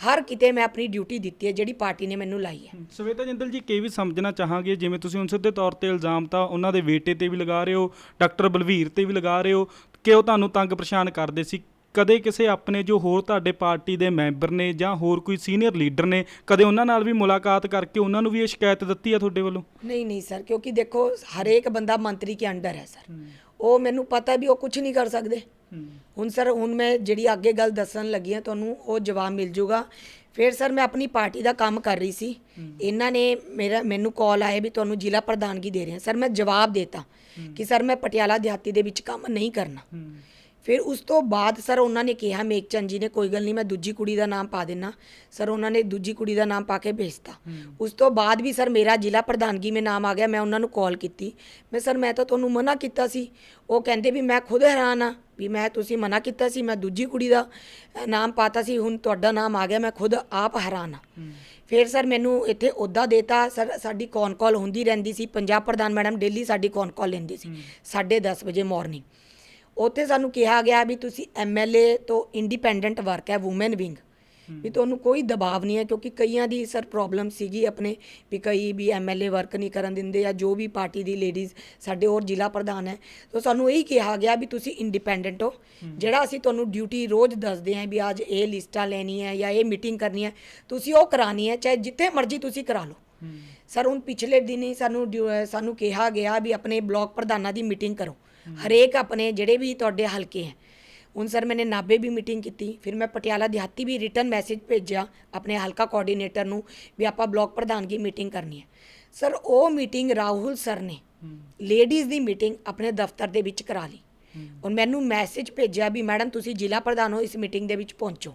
ਹਰ ਕਿਤੇ ਮੈਂ ਆਪਣੀ ਡਿਊਟੀ ਦਿੱਤੀ ਹੈ, ਜਿਹੜੀ ਪਾਰਟੀ ਨੇ ਮੈਨੂੰ ਲਾਈ ਹੈ। ਸਵੇਤਾ ਜਿੰਦਲ ਜੀ, ਕੀ ਵੀ ਸਮਝਣਾ ਚਾਹਾਂਗੇ? ਜਿਵੇਂ ਤੁਸੀਂ ਹੁਣ ਸਿੱਧੇ ਤੌਰ ਤੇ ਇਲਜ਼ਾਮ ਤਾਂ ਉਹਨਾਂ ਦੇ ਬੇਟੇ ਤੇ ਵੀ ਲਗਾ ਰਹੇ ਹੋ, ਡਾਕਟਰ ਬਲਵੀਰ ਤੇ ਵੀ ਲਗਾ ਰਹੇ ਹੋ ਕਿ ਉਹ ਤੁਹਾਨੂੰ ਤੰਗ ਪਰੇਸ਼ਾਨ ਕਰਦੇ ਸੀ? ਕਦੇ ਕਿਸੇ ਆਪਣੇ ਜੋ ਹੋਰ ਤੁਹਾਡੇ ਪਾਰਟੀ ਦੇ ਮੈਂਬਰ ਨੇ ਜਾਂ ਹੋਰ ਕੋਈ ਸੀਨੀਅਰ ਲੀਡਰ ਨੇ ਕਦੇ ਉਹਨਾਂ ਨਾਲ ਵੀ ਮੁਲਾਕਾਤ ਕਰਕੇ ਉਹਨਾਂ ਨੂੰ ਵੀ ਇਹ ਸ਼ਿਕਾਇਤ ਦਿੱਤੀ ਆ ਤੁਹਾਡੇ ਵੱਲੋਂ? ਨਹੀਂ ਨਹੀਂ ਸਰ ਕਿਉਂਕਿ ਦੇਖੋ ਹਰੇਕ ਬੰਦਾ ਮੰਤਰੀ ਕੇ ਅੰਡਰ ਹੈ ਸਰ। ਉਹ ਮੈਨੂੰ ਪਤਾ ਵੀ ਉਹ ਕੁਝ ਨਹੀਂ ਕਰ ਸਕਦੇ। ਹੁਣ ਸਰ ਹੁਣ ਮੈਂ ਜਿਹੜੀ ਅੱਗੇ ਗੱਲ ਦੱਸਣ ਲੱਗੀ ਹਾਂ ਤੁਹਾਨੂੰ ਉਹ ਜਵਾਬ ਮਿਲ ਜੂਗਾ। ਫਿਰ ਸਰ ਮੈਂ ਆਪਣੀ ਪਾਰਟੀ ਦਾ ਕੰਮ ਕਰ ਰਹੀ ਸੀ। ਇਹਨਾਂ ਨੇ ਮੇਰਾ ਮੈਨੂੰ ਕਾਲ ਆਇਆ ਵੀ ਤੁਹਾਨੂੰ ਜ਼ਿਲ੍ਹਾ ਪ੍ਰਧਾਨਗੀ ਦੇ ਰਹੇ ਹਾਂ। ਸਰ ਮੈਂ ਜਵਾਬ ਦੇਤਾ ਕਿ ਸਰ ਮੈਂ ਪਟਿਆਲਾ ਦਿਹਾਤੀ ਦੇ ਵਿੱਚ ਕੰਮ ਨਹੀਂ ਕਰਨਾ। ਫਿਰ ਉਸ ਤੋਂ ਬਾਅਦ ਸਰ ਉਹਨਾਂ ਨੇ ਕਿਹਾ ਮੇਕਚੰਦ ਜੀ ਨੇ ਕੋਈ ਗੱਲ ਨਹੀਂ ਮੈਂ ਦੂਜੀ ਕੁੜੀ ਦਾ ਨਾਮ ਪਾ ਦੇਣਾ ਸਰ ਉਹਨਾਂ ਨੇ ਦੂਜੀ ਕੁੜੀ ਦਾ ਨਾਮ ਪਾ ਕੇ ਭੇਜਤਾ। ਉਸ ਤੋਂ ਬਾਅਦ ਵੀ ਸਰ ਮੇਰਾ ਜ਼ਿਲ੍ਹਾ ਪ੍ਰਧਾਨਗੀ ਮੇ ਨਾਮ ਆ ਗਿਆ ਮੈਂ ਉਹਨਾਂ ਨੂੰ ਕਾਲ ਕੀਤੀ। ਮੈਂ ਸਰ ਮੈਂ ਤਾਂ ਤੁਹਾਨੂੰ ਮਨਾ ਕੀਤਾ ਸੀ। ਉਹ ਕਹਿੰਦੇ ਵੀ ਮੈਂ ਖੁਦ ਹੈਰਾਨ ਆ ਵੀ ਮੈਂ ਤੁਸੀਂ ਮਨਾ ਕੀਤਾ ਸੀ ਮੈਂ ਦੂਜੀ ਕੁੜੀ ਦਾ ਨਾਮ ਪਾਤਾ ਸੀ ਹੁਣ ਤੁਹਾਡਾ ਨਾਮ ਆ ਗਿਆ ਮੈਂ ਖੁਦ ਆਪ ਹੈਰਾਨ ਆ। ਫਿਰ ਸਰ ਮੈਨੂੰ ਇੱਥੇ ਅਹੁਦਾ ਦੇਤਾ ਸਰ ਸਾਡੀ ਕੌਨ ਕਾਲ ਹੁੰਦੀ ਰਹਿੰਦੀ ਸੀ ਪੰਜਾਬ ਪ੍ਰਧਾਨ ਮੈਡਮ ਡੇਲੀ ਸਾਡੀ ਕੌਨ ਕਾਲ ਲੈਂਦੀ ਸੀ 10:30 ਵਜੇ ਮਾਰਨਿੰਗ ਉੱਥੇ ਸਾਨੂੰ ਕਿਹਾ ਗਿਆ ਵੀ ਤੁਸੀਂ ਐਮਐਲਏ ਤੋਂ ਇੰਡੀਪੈਂਡੈਂਟ ਵਰਕ ਹੈ ਔਮਨ ਵਿੰਗ ਵੀ ਤੁਹਾਨੂੰ ਕੋਈ ਦਬਾਅ ਨਹੀਂ ਹੈ ਕਿਉਂਕਿ ਕਈਆਂ ਦੀ ਸਰ ਪ੍ਰੋਬਲਮ ਸੀਗੀ ਆਪਣੇ ਵੀ ਕਈ ਵੀ ਐਮਐਲਏ ਵਰਕ ਨਹੀਂ ਕਰਨ ਦਿੰਦੇ ਜਾਂ ਜੋ ਵੀ ਪਾਰਟੀ ਦੀ ਲੇਡੀਜ਼ ਸਾਡੇ ਹੋਰ ਜ਼ਿਲ੍ਹਾ ਪ੍ਰਧਾਨ ਹੈ। ਤਾਂ ਸਾਨੂੰ ਇਹੀ ਕਿਹਾ ਗਿਆ ਵੀ ਤੁਸੀਂ ਇੰਡੀਪੈਂਡੈਂਟ ਹੋ। ਜਿਹੜਾ ਅਸੀਂ ਤੁਹਾਨੂੰ ਡਿਊਟੀ ਰੋਜ਼ ਦੱਸਦੇ ਹਾਂ ਵੀ ਅੱਜ ਇਹ ਲਿਸਟਾਂ ਲੈਣੀ ਹੈ ਜਾਂ ਇਹ ਮੀਟਿੰਗ ਕਰਨੀ ਹੈ ਤੁਸੀਂ ਉਹ ਕਰਾਣੀ ਹੈ ਚਾਹੇ ਜਿੱਥੇ ਮਰਜ਼ੀ ਤੁਸੀਂ ਕਰਾ ਲਓ। ਸਰ ਹੁਣ ਪਿਛਲੇ ਦਿਨ ਹੀ ਸਾਨੂੰ ਸਾਨੂੰ ਕਿਹਾ ਗਿਆ ਵੀ ਆਪਣੇ ਬਲਾਕ ਪ੍ਰਧਾਨਾਂ ਦੀ ਮੀਟਿੰਗ ਕਰੋ। ਹਰੇਕ ਆਪਣੇ ਜਿਹੜੇ ਵੀ ਤੁਹਾਡੇ ਹਲਕੇ ਹੈ। ਹੁਣ ਸਰ ਮੈਨੇ ਨਾਬੇ ਵੀ ਮੀਟਿੰਗ ਕੀਤੀ ਫਿਰ ਮੈਂ ਪਟਿਆਲਾ ਦਿਹਾਤੀ ਵੀ ਰਿਟਰਨ ਮੈਸੇਜ ਭੇਜਿਆ ਆਪਣੇ ਹਲਕਾ ਕੋਆਰਡੀਨੇਟਰ ਨੂੰ ਵੀ ਆਪਾਂ ਬਲਾਕ ਪ੍ਰਧਾਨਗੀ ਮੀਟਿੰਗ ਕਰਨੀ ਹੈ। ਸਰ ਉਹ ਮੀਟਿੰਗ ਰਾਹੁਲ ਸਰ ਨੇ ਲੇਡੀਜ਼ ਦੀ ਮੀਟਿੰਗ ਆਪਣੇ ਦਫ਼ਤਰ ਦੇ ਵਿੱਚ ਕਰਾ ਲਈ। ਔਰ ਮੈਨੂੰ ਮੈਸੇਜ ਭੇਜਿਆ ਵੀ ਮੈਡਮ ਤੁਸੀਂ ਜ਼ਿਲ੍ਹਾ ਪ੍ਰਧਾਨ ਹੋ ਇਸ ਮੀਟਿੰਗ ਦੇ ਵਿੱਚ ਪਹੁੰਚੋ।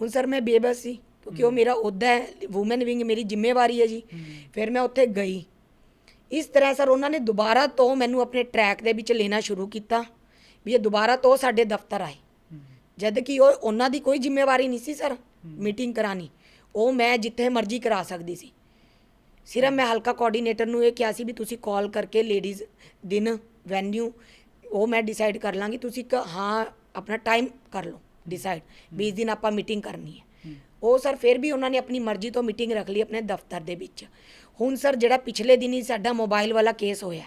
ਹੁਣ ਸਰ ਮੈਂ ਬੇਬਸ ਸੀ ਕਿਉਂਕਿ ਉਹ ਮੇਰਾ ਅਹੁਦਾ ਹੈ ਔਮਨ ਵਿੰਗ ਮੇਰੀ ਜ਼ਿੰਮੇਵਾਰੀ ਹੈ ਜੀ। ਫਿਰ ਮੈਂ ਉੱਥੇ ਗਈ। ਇਸ ਤਰ੍ਹਾਂ ਸਰ, ਉਹਨਾਂ ਨੇ ਦੁਬਾਰਾ ਤੋਂ ਮੈਨੂੰ ਆਪਣੇ ਟਰੈਕ ਦੇ ਵਿੱਚ ਲੈਣਾ ਸ਼ੁਰੂ ਕੀਤਾ ਵੀ ਇਹ ਦੁਬਾਰਾ ਤੋਂ ਸਾਡੇ ਦਫ਼ਤਰ ਆਏ। ਜਦ ਕਿ ਉਹ ਉਹਨਾਂ ਦੀ ਕੋਈ ਜ਼ਿੰਮੇਵਾਰੀ ਨਹੀਂ ਸੀ ਸਰ, ਮੀਟਿੰਗ ਕਰਾਣੀ ਉਹ ਮੈਂ ਜਿੱਥੇ ਮਰਜ਼ੀ ਕਰਾ ਸਕਦੀ ਸੀ। ਸਿਰਫ ਮੈਂ ਹਲਕਾ ਕੋਆਰਡੀਨੇਟਰ ਨੂੰ ਇਹ ਕਿਹਾ ਸੀ ਵੀ ਤੁਸੀਂ ਕਾਲ ਕਰਕੇ ਲੇਡੀਜ਼ ਦਿਨ ਵੈਨਿਊ ਉਹ ਮੈਂ ਡਿਸਾਈਡ ਕਰ ਲਾਂਗੀ, ਤੁਸੀਂ ਇੱਕ ਹਾਂ ਆਪਣਾ ਟਾਈਮ ਕਰ ਲਓ। ਡਿਸਾਈਡ ਵੀ ਇਸ ਦਿਨ ਆਪਾਂ ਮੀਟਿੰਗ ਕਰਨੀ ਹੈ ਉਹ ਸਰ ਫਿਰ ਵੀ ਉਹਨਾਂ ਨੇ ਆਪਣੀ ਮਰਜ਼ੀ ਤੋਂ ਮੀਟਿੰਗ ਰੱਖ ਲਈ ਆਪਣੇ ਦਫ਼ਤਰ ਦੇ ਵਿੱਚ ਹੁਣ ਸਰ ਜਿਹੜਾ ਪਿਛਲੇ ਦਿਨ ਹੀ ਸਾਡਾ ਮੋਬਾਈਲ ਵਾਲਾ ਕੇਸ ਹੋਇਆ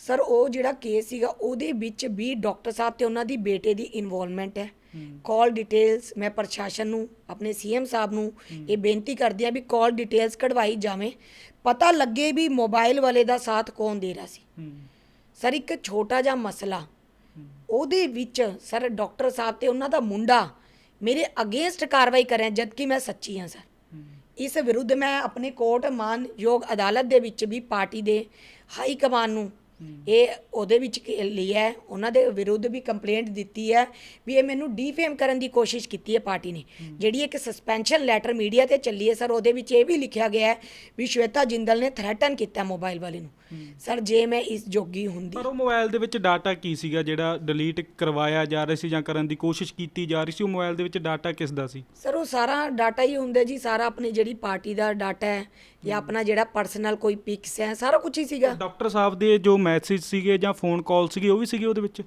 ਸਰ ਉਹ ਜਿਹੜਾ ਕੇਸ ਸੀਗਾ ਉਹਦੇ ਵਿੱਚ ਵੀ ਡਾਕਟਰ ਸਾਹਿਬ ਤੇ ਉਹਨਾਂ ਦੀ ਬੇਟੇ ਦੀ ਇਨਵੋਲਵਮੈਂਟ ਹੈ ਕਾਲ ਡਿਟੇਲਸ ਮੈਂ ਪ੍ਰਸ਼ਾਸਨ ਨੂੰ ਆਪਣੇ ਸੀਐਮ ਸਾਹਿਬ ਨੂੰ ਇਹ ਬੇਨਤੀ ਕਰਦੀ ਆ ਵੀ ਕਾਲ ਡਿਟੇਲਸ ਕਢਵਾਈ ਜਾਵੇ ਪਤਾ ਲੱਗੇ ਵੀ ਮੋਬਾਈਲ ਵਾਲੇ ਦਾ ਸਾਥ ਕੌਣ ਦੇ ਰਿਹਾ ਸੀ ਸਰ ਇੱਕ ਛੋਟਾ ਜਿਹਾ ਮਸਲਾ ਉਹਦੇ ਵਿੱਚ ਸਰ ਡਾਕਟਰ ਸਾਹਿਬ ਤੇ ਉਹਨਾਂ ਦਾ ਮੁੰਡਾ ਮੇਰੇ ਅਗੇਂਸਟ ਕਾਰਵਾਈ ਕਰ ਰਿਹਾ ਜਦ ਕਿ ਮੈਂ ਸੱਚੀ ਹਾਂ ਸਰ। ਇਸ ਵਿਰੁੱਧ ਮੈਂ ਆਪਣੇ ਕੋਰਟ ਮਾਨਯੋਗ ਅਦਾਲਤ ਦੇ ਵਿੱਚ ਵੀ ਪਾਰਟੀ ਦੇ ਹਾਈ ਕਮਾਨ ਨੂੰ ਇਹ ਉਹਦੇ ਵਿੱਚ ਕੀ ਲਿਆ ਹੈ, ਉਹਨਾਂ ਦੇ ਵਿਰੁੱਧ ਵੀ ਕੰਪਲੇਂਟ ਦਿੱਤੀ ਹੈ ਵੀ ਇਹ ਮੈਨੂੰ ਡੀਫੇਮ ਕਰਨ ਦੀ ਕੋਸ਼ਿਸ਼ ਕੀਤੀ ਹੈ ਪਾਰਟੀ ਨੇ। ਜਿਹੜੀ ਇੱਕ ਸਸਪੈਂਸ਼ਨ ਲੈਟਰ ਮੀਡੀਆ ਤੇ ਚੱਲੀ ਹੈ ਸਰ ਉਹਦੇ ਵਿੱਚ ਇਹ ਵੀ ਲਿਖਿਆ ਗਿਆ ਹੈ ਵੀ ਸ਼ਵੇਤਾ ਜਿੰਦਲ ਨੇ ਥ੍ਰੈਟਨ ਕੀਤਾ ਮੋਬਾਈਲ ਵਾਲੇ ਨੂੰ। ਸਰ ਜੇ ਮੈਂ ਇਸ ਜੋਗੀ ਹੁੰਦੀ। ਪਰ ਉਹ ਮੋਬਾਈਲ ਦੇ ਵਿੱਚ ਡਾਟਾ ਕੀ ਸੀਗਾ ਜਿਹੜਾ ਡਿਲੀਟ ਕਰਵਾਇਆ ਜਾ ਰਿਹਾ ਸੀ ਜਾਂ ਕਰਨ ਦੀ ਕੋਸ਼ਿਸ਼ ਕੀਤੀ ਜਾ ਰਹੀ ਸੀ ਉਹ ਮੋਬਾਈਲ ਦੇ ਵਿੱਚ ਡਾਟਾ ਕਿਸ ਦਾ ਸੀ? ਸਰ ਉਹ ਸਾਰਾ ਡਾਟਾ ਹੀ ਹੁੰਦਾ ਜੀ ਸਾਰਾ ਆਪਣੀ ਜਿਹੜੀ ਪਾਰਟੀ ਦਾ ਡਾਟਾ ਹੈ ਜਾਂ ਆਪਣਾ ਜਿਹੜਾ ਪਰਸਨਲ ਕੋਈ ਪਿਕਸ ਹੈ ਸਾਰਾ ਕੁਝ ਹੀ ਸੀਗਾ। ਡਾਕਟਰ ਸਾਹਿਬ ਦੇ ਜੋ ਮੈਸੇਜ ਸੀਗੇ ਜਾਂ ਫੋਨ ਕਾਲ ਸੀਗੇ ਉਹ ਵੀ ਸੀਗੇ ਉਹਦੇ ਵਿੱਚ?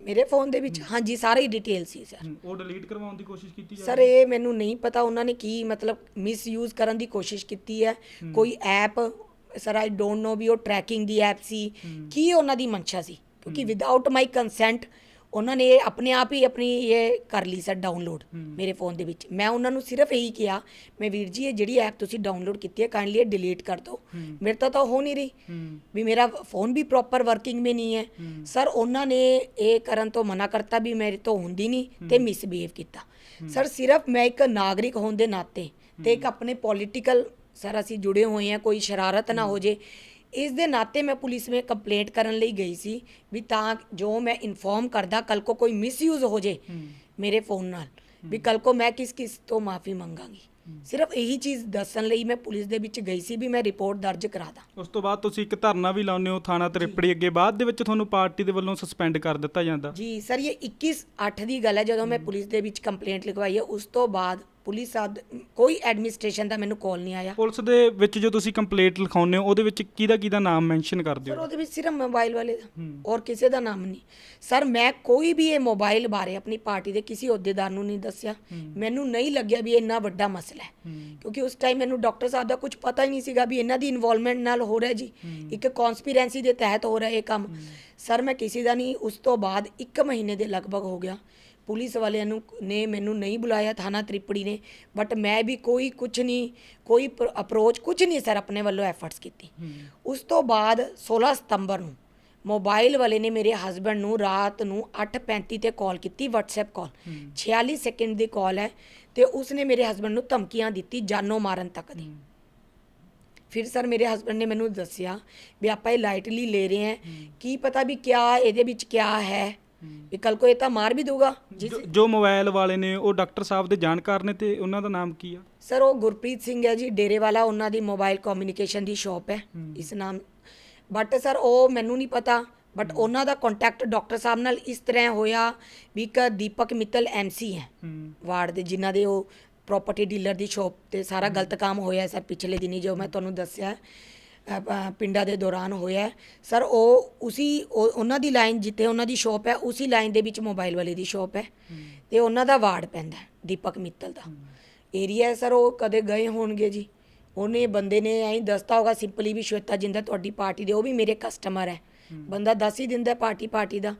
ਮੇਰੇ ਫੋਨ ਦੇ ਵਿੱਚ ਹਾਂਜੀ ਸਾਰੀ ਡਿਟੇਲ ਸੀ ਸਰ ਉਹ ਡਿਲੀਟ ਕਰਵਾਉਣ ਦੀ ਕੋਸ਼ਿਸ਼ ਕੀਤੀ ਜਾ ਸਰ ਇਹ ਮੈਨੂੰ ਨਹੀਂ ਪਤਾ ਉਹਨਾਂ ਨੇ ਕੀ ਮਤਲਬ ਮਿਸਯੂਜ਼ ਕਰਨ ਦੀ ਕੋਸ਼ਿਸ਼ ਕੀਤੀ ਹੈ। ਕੋਈ app sir I don't know ਵੀ ਉਹ ਟਰੈਕਿੰਗ ਦੀ ਐਪ ਸੀ। ਕੀ ਉਹਨਾਂ ਦੀ ਮਨਸ਼ਾ ਸੀ? ਕਿਉਂਕਿ ਵਿਦਆਊਟ ਮਾਈ ਕੰਸੈਂਟ ਉਹਨਾਂ ਨੇ ਇਹ ਆਪਣੇ ਆਪ ਹੀ ਆਪਣੀ ਇਹ ਕਰ ਲਈ ਸਰ ਡਾਊਨਲੋਡ ਮੇਰੇ ਫੋਨ ਦੇ ਵਿੱਚ। ਮੈਂ ਉਹਨਾਂ ਨੂੰ ਸਿਰਫ ਇਹੀ ਕਿਹਾ ਮੈਂ ਵੀਰ ਜੀ ਇਹ ਜਿਹੜੀ ਐਪ ਤੁਸੀਂ ਡਾਊਨਲੋਡ ਕੀਤੀ ਹੈ ਕਾਈਂਡਲੀ ਇਹ ਡਿਲੀਟ ਕਰ ਦਿਓ। ਮੇਰੇ ਤਾਂ ਤਾਂ ਹੋ ਨਹੀਂ ਰਹੀ। ਵੀ ਮੇਰਾ ਫੋਨ ਵੀ ਪ੍ਰੋਪਰ ਵਰਕਿੰਗ ਮੇ ਨਹੀਂ ਹੈ। ਸਰ ਉਹਨਾਂ ਨੇ ਇਹ ਕਰਨ ਤੋਂ ਮਨਾ ਕਰਤਾ ਵੀ ਮੇਰੇ ਤੋਂ ਹੁੰਦੀ ਨਹੀਂ ਤੇ ਮਿਸਬੀਹੇਵ ਕੀਤਾ। ਸਰ ਸਿਰਫ ਮੈਂ ਇੱਕ ਨਾਗਰਿਕ ਹੋਣ ਦੇ ਨਾਤੇ ਤੇ ਇੱਕ ਆਪਣੇ ਪੋਲੀਟੀਕਲ ਸਰ ਅਸੀਂ ਜੁੜੇ ਹੋਏ ਹਾਂ ਕੋਈ ਸ਼ਰਾਰਤ ਨਾ ਹੋ ਜੇ। ਇਸ ਦੇ ਨਾਤੇ ਮੈਂ ਪੁਲਿਸ ਵਿੱਚ ਕੰਪਲੇਂਟ ਕਰਨ ਲਈ ਗਈ ਸੀ ਵੀ ਤਾਂ ਜੋ ਮੈਂ ਇਨਫੋਰਮ ਕਰਦਾ ਕੱਲ ਕੋ ਕੋਈ ਮਿਸਯੂਜ਼ ਹੋ ਜੇ ਮੇਰੇ ਫੋਨ ਨਾਲ ਵੀ ਕੱਲ ਕੋ ਮੈਂ ਕਿਸ ਕਿਸ ਤੋਂ ਮਾਫੀ ਮੰਗਾਂਗੀ। ਸਿਰਫ ਇਹੀ ਚੀਜ਼ ਦੱਸਣ ਲਈ ਮੈਂ ਪੁਲਿਸ ਦੇ ਵਿੱਚ ਗਈ ਸੀ ਵੀ ਮੈਂ ਰਿਪੋਰਟ ਦਰਜ ਕਰਾ ਦਾਂ। ਉਸ ਤੋਂ ਬਾਅਦ ਤੁਸੀਂ ਇੱਕ ਧਰਨਾ ਵੀ ਲਾਉਂਦੇ ਹੋ ਥਾਣਾ ਤ੍ਰਿਪੜੀ ਅੱਗੇ ਬਾਅਦ ਦੇ ਵਿੱਚ ਤੁਹਾਨੂੰ ਪਾਰਟੀ ਦੇ ਵੱਲੋਂ ਸਸਪੈਂਡ ਕਰ ਦਿੱਤਾ ਜਾਂਦਾ। ਜੀ ਸਰ ਇਹ 21 8 ਦੀ ਗੱਲ ਹੈ ਜਦੋਂ ਮੈਂ ਪੁਲਿਸ ਦੇ ਵਿੱਚ ਕੰਪਲੇਂਟ ਲਿਖਵਾਈ ਹੈ ਉਸ ਤੋਂ ਬਾਅਦ ਪੁਲਿਸ ਆਦ ਕੋਈ ਐਡਮਿਨਿਸਟ੍ਰੇਸ਼ਨ ਦਾ ਮੈਨੂੰ ਕਾਲ ਨਹੀਂ ਆਇਆ। ਪੁਲਿਸ ਦੇ ਵਿੱਚ ਜੋ ਤੁਸੀਂ ਕੰਪਲੇਂਟ ਲਿਖਾਉਂਦੇ ਹੋ ਉਹਦੇ ਵਿੱਚ ਕਿਹਦਾ ਕਿਹਦਾ ਨਾਮ ਮੈਂਸ਼ਨ ਕਰਦੇ ਸਰ ਹੋ ਉਹਦੇ ਵਿੱਚ ਸਿਰਫ ਮੋਬਾਈਲ ਵਾਲੇ ਦਾ। ਔਰ ਕਿਸੇ ਦਾ ਨਾਮ ਨਹੀਂ। ਸਰ ਮੈਂ ਕੋਈ ਵੀ ਇਹ ਮੋਬਾਈਲ ਬਾਰੇ ਆਪਣੀ ਪਾਰਟੀ ਦੇ ਕਿਸੇ ਅਹੁਦੇਦਾਰ ਨੂੰ ਨਹੀਂ ਦੱਸਿਆ। ਮੈਨੂੰ ਨਹੀਂ ਲੱਗਿਆ ਵੀ ਇਹ ਇੰਨਾ ਵੱਡਾ ਮਸਲਾ ਹੈ। ਕਿਉਂਕਿ ਉਸ ਟਾਈਮ ਮੈਨੂੰ ਡਾਕਟਰ ਸਾਹਿਬ ਦਾ ਕੁਝ ਪਤਾ ਹੀ ਨਹੀਂ ਸੀਗਾ ਵੀ ਇਹਨਾਂ ਦੀ ਇਨਵੋਲਵਮੈਂਟ ਨਾਲ ਹੋ ਰਿਹਾ ਜੀ। ਇੱਕ ਕਨਸਪੀਰੈਂਸੀ ਦੇ ਤਹਿਤ ਹੋ ਰਿਹਾ ਇਹ ਕੰਮ। ਸਰ ਮੈਂ ਕਿਸੇ ਦਾ ਨਹੀਂ ਉਸ ਤੋਂ ਬਾਅਦ 1 ਮਹੀਨੇ ਦੇ ਲਗਭਗ ਹੋ ਗਿਆ। ਪੁਲਿਸ ਵਾਲਿਆਂ ਨੂੰ ਨੇ ਮੈਨੂੰ ਨਹੀਂ ਬੁਲਾਇਆ ਥਾਣਾ ਤ੍ਰਿਪੜੀ ਨੇ। ਬਟ ਮੈਂ ਵੀ ਕੋਈ ਕੁਝ ਨਹੀਂ ਕੋਈ ਅਪਰੋਚ ਕੁਝ ਨਹੀਂ ਸਰ ਆਪਣੇ ਵੱਲੋਂ ਐਫਰਟਸ ਕੀਤੀ। ਉਸ ਤੋਂ ਬਾਅਦ 16 ਸਤੰਬਰ ਨੂੰ ਮੋਬਾਈਲ ਵਾਲੇ ਨੇ ਮੇਰੇ ਹਸਬੰਡ ਨੂੰ ਰਾਤ ਨੂੰ 8:35 ਤੇ ਕਾਲ ਕੀਤੀ WhatsApp ਕਾਲ 46 ਸੈਕਿੰਡ ਦੀ ਕਾਲ ਹੈ ਤੇ ਉਸਨੇ ਮੇਰੇ ਹਸਬੰਡ ਨੂੰ ਧਮਕੀਆਂ ਦਿੱਤੀ ਜਾਨੋਂ ਮਾਰਨ ਤੱਕ ਦੀ। ਫਿਰ ਸਰ ਮੇਰੇ ਹਸਬੰਡ ਨੇ ਮੈਨੂੰ ਦੱਸਿਆ ਵੀ ਆਪਾਂ ਇਹ ਲਾਈਟਲੀ ਲੈ ਰਹੇ ਹਾਂ। ਕੀ ਪਤਾ ਵੀ ਕਿਆ ਇਹਦੇ ਵਿੱਚ ਕਿਆ ਹੈ? ਵੀ ਕੱਲ ਕੋ ਇਹ ਤਾਂ ਮਾਰ ਵੀ ਦੂਗਾ ਜੋ- ਜੋ ਮੋਬਾਈਲ ਵਾਲੇ ਨੇ ਉਹ ਡਾਕਟਰ ਸਾਹਿਬ ਦੇ ਜਾਣਕਾਰ ਨੇ ਤੇ ਉਹਨਾਂ ਦਾ ਨਾਮ ਕੀ ਆ? ਸਰ ਉਹ ਗੁਰਪ੍ਰੀਤ ਸਿੰਘ ਹੈ ਜੀ ਡੇਰੇ ਵਾਲਾ ਉਹਨਾਂ ਦੀ ਮੋਬਾਈਲ ਕਮਿਊਨੀਕੇਸ਼ਨ ਦੀ ਸ਼ਾਪ ਹੈ। ਇਸ ਨਾਮ ਬਟ ਸਰ ਉਹ ਮੈਨੂੰ ਨਹੀਂ ਪਤਾ ਬਟ ਉਹਨਾਂ ਦਾ ਕੰਟੈਕਟ ਡਾਕਟਰ ਸਾਹਿਬ ਨਾਲ ਇਸ ਤਰ੍ਹਾਂ ਹੋਇਆ ਵੀ ਇੱਕ ਦੀਪਕ ਮਿੱਤਲ ਐਮਸੀ ਹੈ। ਵਾਰਡ ਦੇ ਜਿਨ੍ਹਾਂ ਦੇ ਉਹ ਪ੍ਰਾਪਰਟੀ ਡੀਲਰ ਦੀ ਸ਼ਾਪ ਤੇ ਸਾਰਾ ਗਲਤ ਕੰਮ ਹੋਇਆ ਸਰ ਪਿਛਲੇ ਦਿਨੀ ਜੋ ਮੈਂ ਤੁਹਾਨੂੰ ਦੱਸਿਆ। ਪਿੰਡਾਂ ਦੇ ਦੌਰਾਨ ਹੋਇਆ ਸਰ ਉਹ ਉਸੀ ਉਹ- ਉਹਨਾਂ ਦੀ ਲਾਈਨ ਜਿੱਥੇ ਉਹਨਾਂ ਦੀ ਸ਼ਾਪ ਹੈ ਉਸੀ ਲਾਈਨ ਦੇ ਵਿੱਚ ਮੋਬਾਈਲ ਵਾਲੇ ਦੀ ਸ਼ਾਪ ਹੈ। ਤੇ ਉਹਨਾਂ ਦਾ ਵਾਰਡ ਪੈਂਦਾ ਦੀਪਕ ਮਿੱਤਲ ਦਾ। ਏਰੀਆ ਸਰ ਉਹ ਕਦੇ ਗਏ ਹੋਣਗੇ ਜੀ। ਉਹਨੇ ਬੰਦੇ ਨੇ ਐਂ ਦੱਸਤਾ ਹੋਗਾ ਸਿੰਪਲੀ ਵੀ ਸ਼ਵੇਤਾ ਜਿੰਦਾ ਤੁਹਾਡੀ ਪਾਰਟੀ ਦੇ ਉਹ ਵੀ ਮੇਰੇ ਕਸਟਮਰ ਹੈ। ਬੰਦਾ ਦੱਸ ਹੀ ਦਿੰਦਾ ਪਾਰਟੀ ਪਾਰਟੀ ਦਾ।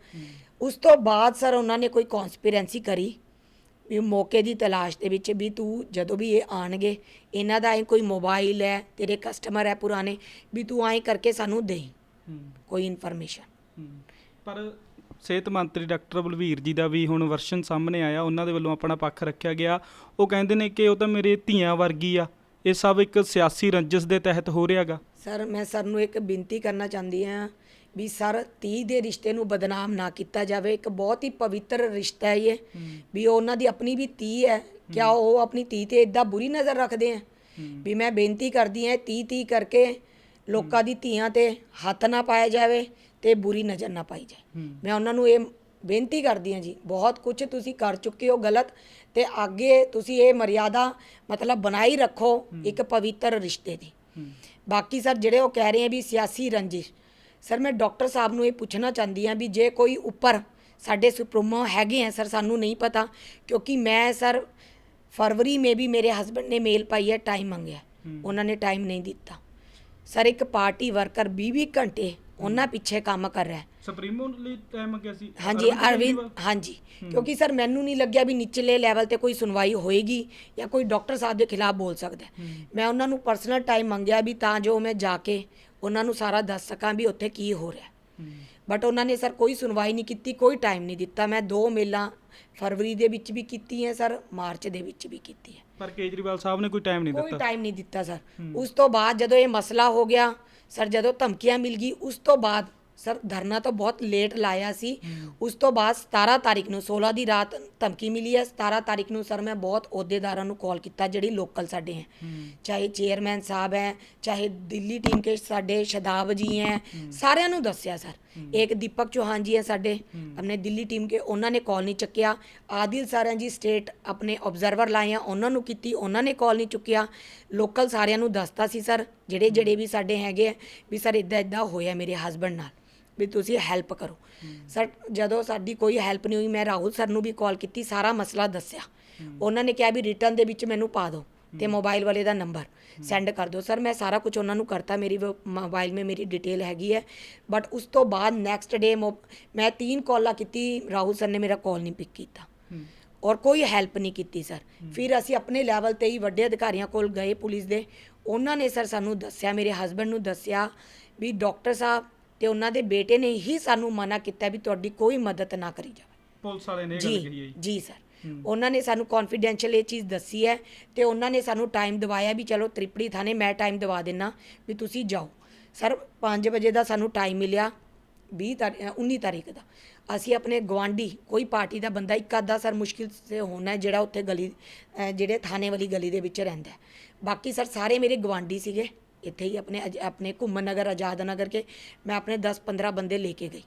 ਉਸ ਤੋਂ ਬਾਅਦ ਸਰ ਉਹਨਾਂ ਨੇ ਕੋਈ ਕਨਸਪੀਰੈਂਸੀ ਕਰੀ। ਵੀ ਮੌਕੇ ਦੀ ਤਲਾਸ਼ ਦੇ ਵਿੱਚ ਵੀ ਤੂੰ ਜਦੋਂ ਵੀ ਇਹ ਆਣਗੇ ਇਹਨਾਂ ਦਾ ਐਂ ਕੋਈ ਮੋਬਾਈਲ ਹੈ ਤੇਰੇ ਕਸਟਮਰ ਹੈ ਪੁਰਾਣੇ ਵੀ ਤੂੰ ਐਂ ਕਰਕੇ ਸਾਨੂੰ ਦੇਈ। ਕੋਈ ਇਨਫੋਰਮੇਸ਼ਨ। ਪਰ ਸਿਹਤ ਮੰਤਰੀ ਡਾਕਟਰ ਬਲਵੀਰ ਜੀ ਦਾ ਵੀ ਹੁਣ ਵਰਸ਼ਨ ਸਾਹਮਣੇ ਆਇਆ ਉਹਨਾਂ ਦੇ ਵੱਲੋਂ ਆਪਣਾ ਪੱਖ ਰੱਖਿਆ ਗਿਆ। ਉਹ ਕਹਿੰਦੇ ਨੇ ਕਿ ਉਹ ਤਾਂ ਮੇਰੇ ਧੀਆਂ ਵਰਗੀ ਆ। ਇਹ ਸਭ ਇੱਕ ਸਿਆਸੀ ਰੰਜਿਸ਼ ਦੇ ਤਹਿਤ ਹੋ ਰਿਹਾਗਾ। ਸਰ ਮੈਂ ਸਰ ਨੂੰ ਇੱਕ ਬੇਨਤੀ ਕਰਨਾ ਚਾਹੁੰਦੀ ਹਾਂ ਵੀ ਸਰ 30 ਦੇ ਰਿਸ਼ਤੇ ਨੂੰ ਬਦਨਾਮ ਨਾ ਕੀਤਾ ਜਾਵੇ। ਇੱਕ ਬਹੁਤ ਹੀ ਪਵਿੱਤਰ ਰਿਸ਼ਤਾ ਹੈ ਇਹ। ਵੀ ਉਹਨਾਂ ਦੀ ਆਪਣੀ ਵੀ ਧੀ ਹੈ। ਕਿਆ ਉਹ ਆਪਣੀ ਧੀ ਤੇ ਇਦਾਂ ਬੁਰੀ ਨਜ਼ਰ ਰੱਖਦੇ ਆ? ਵੀ ਮੈਂ ਬੇਨਤੀ ਕਰਦੀ ਹਾਂ 30 30 ਕਰਕੇ ਲੋਕਾਂ ਦੀ ਧੀਆਂ ਤੇ ਹੱਥ ਨਾ ਪਾਇਆ ਜਾਵੇ ਤੇ ਬੁਰੀ ਨਜ਼ਰ ਨਾ ਪਾਈ ਜਾਏ। ਮੈਂ ਉਹਨਾਂ ਨੂੰ ਇਹ ਬੇਨਤੀ ਕਰਦੀ ਹਾਂ ਜੀ ਬਹੁਤ ਕੁਝ ਤੁਸੀਂ ਕਰ ਚੁੱਕੇ ਹੋ ਗਲਤ ਤੇ ਅੱਗੇ ਤੁਸੀਂ ਇਹ ਮਰਿਆਦਾ ਮਤਲਬ ਬਣਾਈ ਰੱਖੋ ਇੱਕ ਪਵਿੱਤਰ ਰਿਸ਼ਤੇ ਦੀ। ਬਾਕੀ ਸਰ ਜਿਹੜੇ ਉਹ ਕਹਿ ਰਹੇ ਆ ਵੀ ਸਿਆਸੀ ਰੰਜਿਸ਼ ਸਰ ਮੈਂ ਡਾਕਟਰ ਸਾਹਿਬ ਨੂੰ ਇਹ ਪੁੱਛਣਾ ਚਾਹੁੰਦੀ ਹਾਂ ਵੀ ਜੇ ਕੋਈ ਉੱਪਰ ਸਾਡੇ ਸੁਪਰਮੋ ਹੈਗੇ ਆ ਸਰ ਸਾਨੂੰ ਨਹੀਂ ਪਤਾ ਕਿਉਂਕਿ ਮੈਂ ਸਰ ਫਰਵਰੀ ਮੇ ਵੀ ਮੇਰੇ ਹਸਬੰਡ ਨੇ ਮੇਲ ਪਾਈ ਹੈ ਟਾਈਮ ਮੰਗਿਆ। ਉਹਨਾਂ ਨੇ ਟਾਈਮ ਨਹੀਂ ਦਿੱਤਾ। ਸਰ ਇੱਕ ਪਾਰਟੀ ਵਰਕਰ 20 ਘੰਟੇ ਉਹਨਾਂ ਪਿੱਛੇ ਕੰਮ ਕਰ ਰਿਹਾ। ਹੈ ਸੁਪਰੀਮੋ ਲਈ ਟਾਈਮ ਮੰਗਿਆ ਸੀ? ਹਾਂਜੀ ਅਰਵਿੰਦ ਹਾਂਜੀ। ਕਿਉਂਕਿ ਸਰ ਮੈਨੂੰ ਨਹੀਂ ਲੱਗਿਆ ਵੀ ਨਿਚਲੇ ਲੈਵਲ ਤੇ ਕੋਈ ਸੁਣਵਾਈ ਹੋਏਗੀ ਜਾਂ ਕੋਈ ਡਾਕਟਰ ਸਾਹਿਬ ਦੇ ਖਿਲਾਫ ਬੋਲ ਸਕਦਾ। ਹੈ। ਮੈਂ ਉਹਨਾਂ ਨੂੰ ਪਰਸਨਲ ਟਾਈਮ ਮੰਗਿਆ ਵੀ ਤਾਂ ਜੋ ਮੈਂ ਜਾ ਕੇ ਉਹਨਾਂ ਨੂੰ ਸਾਰਾ ਦੱਸ ਸਕਾਂ ਵੀ ਉੱਥੇ ਕੀ ਹੋ ਰਿਹਾ। ਬਟ ਉਹਨਾਂ ਨੇ ਸਰ ਕੋਈ ਸੁਣਵਾਈ ਨਹੀਂ ਕੀਤੀ ਕੋਈ ਟਾਈਮ ਨਹੀਂ ਦਿੱਤਾ। ਮੈਂ ਦੋ ਮੇਲਾਂ ਫਰਵਰੀ ਦੇ ਵਿੱਚ ਵੀ ਕੀਤੀ ਹੈ ਸਰ ਮਾਰਚ ਦੇ ਵਿੱਚ ਵੀ ਕੀਤੀ ਹੈ। ਪਰ ਕੇਜਰੀਵਾਲ ਸਾਹਿਬ ਨੇ ਕੋਈ ਟਾਈਮ ਨਹੀਂ ਕੋਈ ਦਿੱਤਾ। ਟਾਈਮ ਨਹੀਂ ਦਿੱਤਾ ਸਰ। ਉਸ ਤੋਂ ਬਾਅਦ ਜਦੋਂ ਇਹ ਮਸਲਾ ਹੋ ਗਿਆ ਸਰ ਜਦੋਂ ਧਮਕੀਆਂ ਮਿਲ ਗਈ ਉਸ ਤੋਂ ਬਾਅਦ ਸਰ ਧਰਨਾ ਤਾਂ ਬਹੁਤ ਲੇਟ ਲਾਇਆ ਸੀ। ਉਸ ਤੋਂ ਬਾਅਦ 17 ਤਾਰੀਖ ਨੂੰ 16 ਦੀ ਰਾਤ ਧਮਕੀ ਮਿਲੀ ਹੈ। 17 ਤਾਰੀਖ ਨੂੰ ਸਰ ਮੈਂ ਬਹੁਤ ਅਹੁਦੇਦਾਰਾਂ ਨੂੰ ਕਾਲ ਕੀਤਾ ਜਿਹੜੀ ਲੋਕਲ ਸਾਡੇ ਹੈ। ਚਾਹੇ ਚੇਅਰਮੈਨ ਸਾਹਿਬ ਹੈ ਚਾਹੇ ਦਿੱਲੀ ਟੀਮ ਕੇ ਸਾਡੇ ਸ਼ਦਾਬ ਜੀ ਹੈ ਸਾਰਿਆਂ ਨੂੰ ਦੱਸਿਆ ਸਰ। ਇੱਕ ਦੀਪਕ ਚੌਹਾਨ ਜੀ ਹੈ ਸਾਡੇ ਆਪਣੇ ਦਿੱਲੀ ਟੀਮ ਕੇ ਉਹਨਾਂ ਨੇ ਕਾਲ ਨਹੀਂ ਚੱਕਿਆ। ਆਦਿਲ ਸਾਰਿਆਂ ਜੀ ਸਟੇਟ ਆਪਣੇ ਆਬਜ਼ਰਵਰ ਲਾਏ ਆ ਉਹਨਾਂ ਨੂੰ ਕੀਤੀ ਉਹਨਾਂ ਨੇ ਕਾਲ ਨਹੀਂ ਚੁੱਕਿਆ। ਲੋਕਲ ਸਾਰਿਆਂ ਨੂੰ ਦੱਸਤਾ ਸੀ ਸਰ ਜਿਹੜੇ ਜਿਹੜੇ ਵੀ ਸਾਡੇ ਹੈਗੇ ਵੀ ਸਰ ਇਦਾਂ ਇਦਾਂ ਹੋਇਆ ਮੇਰੇ ਹਸਬੰਡ ਨਾਲ। ਵੀ ਤੁਸੀਂ ਹੈਲਪ ਕਰੋ। ਸਰ, ਜਦੋਂ ਸਾਡੀ ਕੋਈ ਹੈਲਪ ਨਹੀਂ ਹੋਈ, ਮੈਂ ਰਾਹੁਲ ਸਰ ਨੂੰ ਵੀ ਕਾਲ ਕੀਤੀ, ਸਾਰਾ ਮਸਲਾ ਦੱਸਿਆ। ਉਹਨਾਂ ਨੇ ਕਿਹਾ ਵੀ ਰਿਟਰਨ ਦੇ ਵਿੱਚ ਮੈਨੂੰ ਪਾ ਦਿਓ ਤੇ ਮੋਬਾਈਲ ਵਾਲੇ ਦਾ ਨੰਬਰ ਸੈਂਡ ਕਰ ਦਿਓ। ਸਰ, ਮੈਂ ਸਾਰਾ ਕੁਝ ਉਹਨਾਂ ਨੂੰ ਕਰਤਾ, ਮੇਰੀ ਮੋਬਾਈਲ 'ਮੇ ਮੇਰੀ ਡਿਟੇਲ ਹੈਗੀ ਹੈ। ਬਟ ਉਸ ਤੋਂ ਬਾਅਦ ਨੈਕਸਟ ਡੇ ਮੈਂ ਤਿੰਨ ਕਾਲਾਂ ਕੀਤੀ, ਰਾਹੁਲ ਸਰ ਨੇ ਮੇਰਾ ਕਾਲ ਨਹੀਂ ਪਿਕ ਕੀਤਾ। ਔਰ ਕੋਈ ਹੈਲਪ ਨਹੀਂ ਕੀਤੀ, ਸਰ। ਫਿਰ ਅਸੀਂ ਆਪਣੇ ਲੈਵਲ ਤੇ ਹੀ ਵੱਡੇ ਅਧਿਕਾਰੀਆਂ ਕੋਲ ਗਏ ਪੁਲਿਸ ਦੇ। ਉਹਨਾਂ ਨੇ ਸਰ ਸਾਨੂੰ ਦੱਸਿਆ, ਮੇਰੇ ਹਸਬੰਡ ਨੂੰ ਦੱਸਿਆ ਵੀ ਡਾਕਟਰ ਸਾਹਿਬ ਤੇ ਉਹਨਾਂ ਦੇ ਬੇਟੇ ਨੇ ਹੀ ਸਾਨੂੰ ਮਨਾ ਕੀਤਾ ਵੀ ਤੁਹਾਡੀ ਕੋਈ ਮਦਦ ਨਾ ਕਰੀ ਜਾਵੇ। ਪੁਲਿਸ ਵਾਲੇ ਨੇ ਇਹ ਗੱਲ ਕਹੀ ਹੈ ਜੀ। ਜੀ ਸਰ। ਉਹਨਾਂ ਨੇ ਸਾਨੂੰ ਕੌਨਫੀਡੈਂਸ਼ੀਅਲ ਇਹ ਚੀਜ਼ ਦੱਸੀ ਹੈ ਤੇ ਉਹਨਾਂ ਨੇ ਸਾਨੂੰ ਟਾਈਮ ਦਿਵਾਇਆ ਵੀ ਚਲੋ ਤ੍ਰਿਪੜੀ ਥਾਣੇ ਮੈਂ ਟਾਈਮ ਦਿਵਾ ਦੇਣਾ ਵੀ ਤੁਸੀਂ ਜਾਓ। ਸਰ 5 ਵਜੇ ਦਾ ਸਾਨੂੰ ਟਾਈਮ ਮਿਲਿਆ 20 ਤਾਰੀਖ 19 ਤਾਰੀਖ ਦਾ। ਅਸੀਂ ਆਪਣੇ ਗਵਾਂਢੀ ਕੋਈ ਪਾਰਟੀ ਦਾ ਬੰਦਾ ਇੱਕ ਅੱਧਾ ਸਰ ਮੁਸ਼ਕਿਲ ਸੇ ਹੋਣਾ ਹੈ ਜਿਹੜਾ ਉੱਥੇ ਗਲੀ ਅਹ ਜਿਹੜੇ ਥਾਣੇ ਵਾਲੀ ਗਲੀ ਦੇ ਵਿੱਚ ਰਹਿੰਦਾ ਹੈ। ਬਾਕੀ ਸਰ ਸਾਰੇ ਮੇਰੇ ਗਵਾਂਢੀ ਸੀਗੇ। ਇੱਥੇ ਹੀ ਆਪਣੇ ਅਜ- ਆਪਣੇ ਘੁੰਮਣ ਨਗਰ ਆਜ਼ਾਦ ਨਗਰ ਕੇ ਮੈਂ ਆਪਣੇ 10 15 ਬੰਦੇ ਲੈ ਕੇ ਗਈ।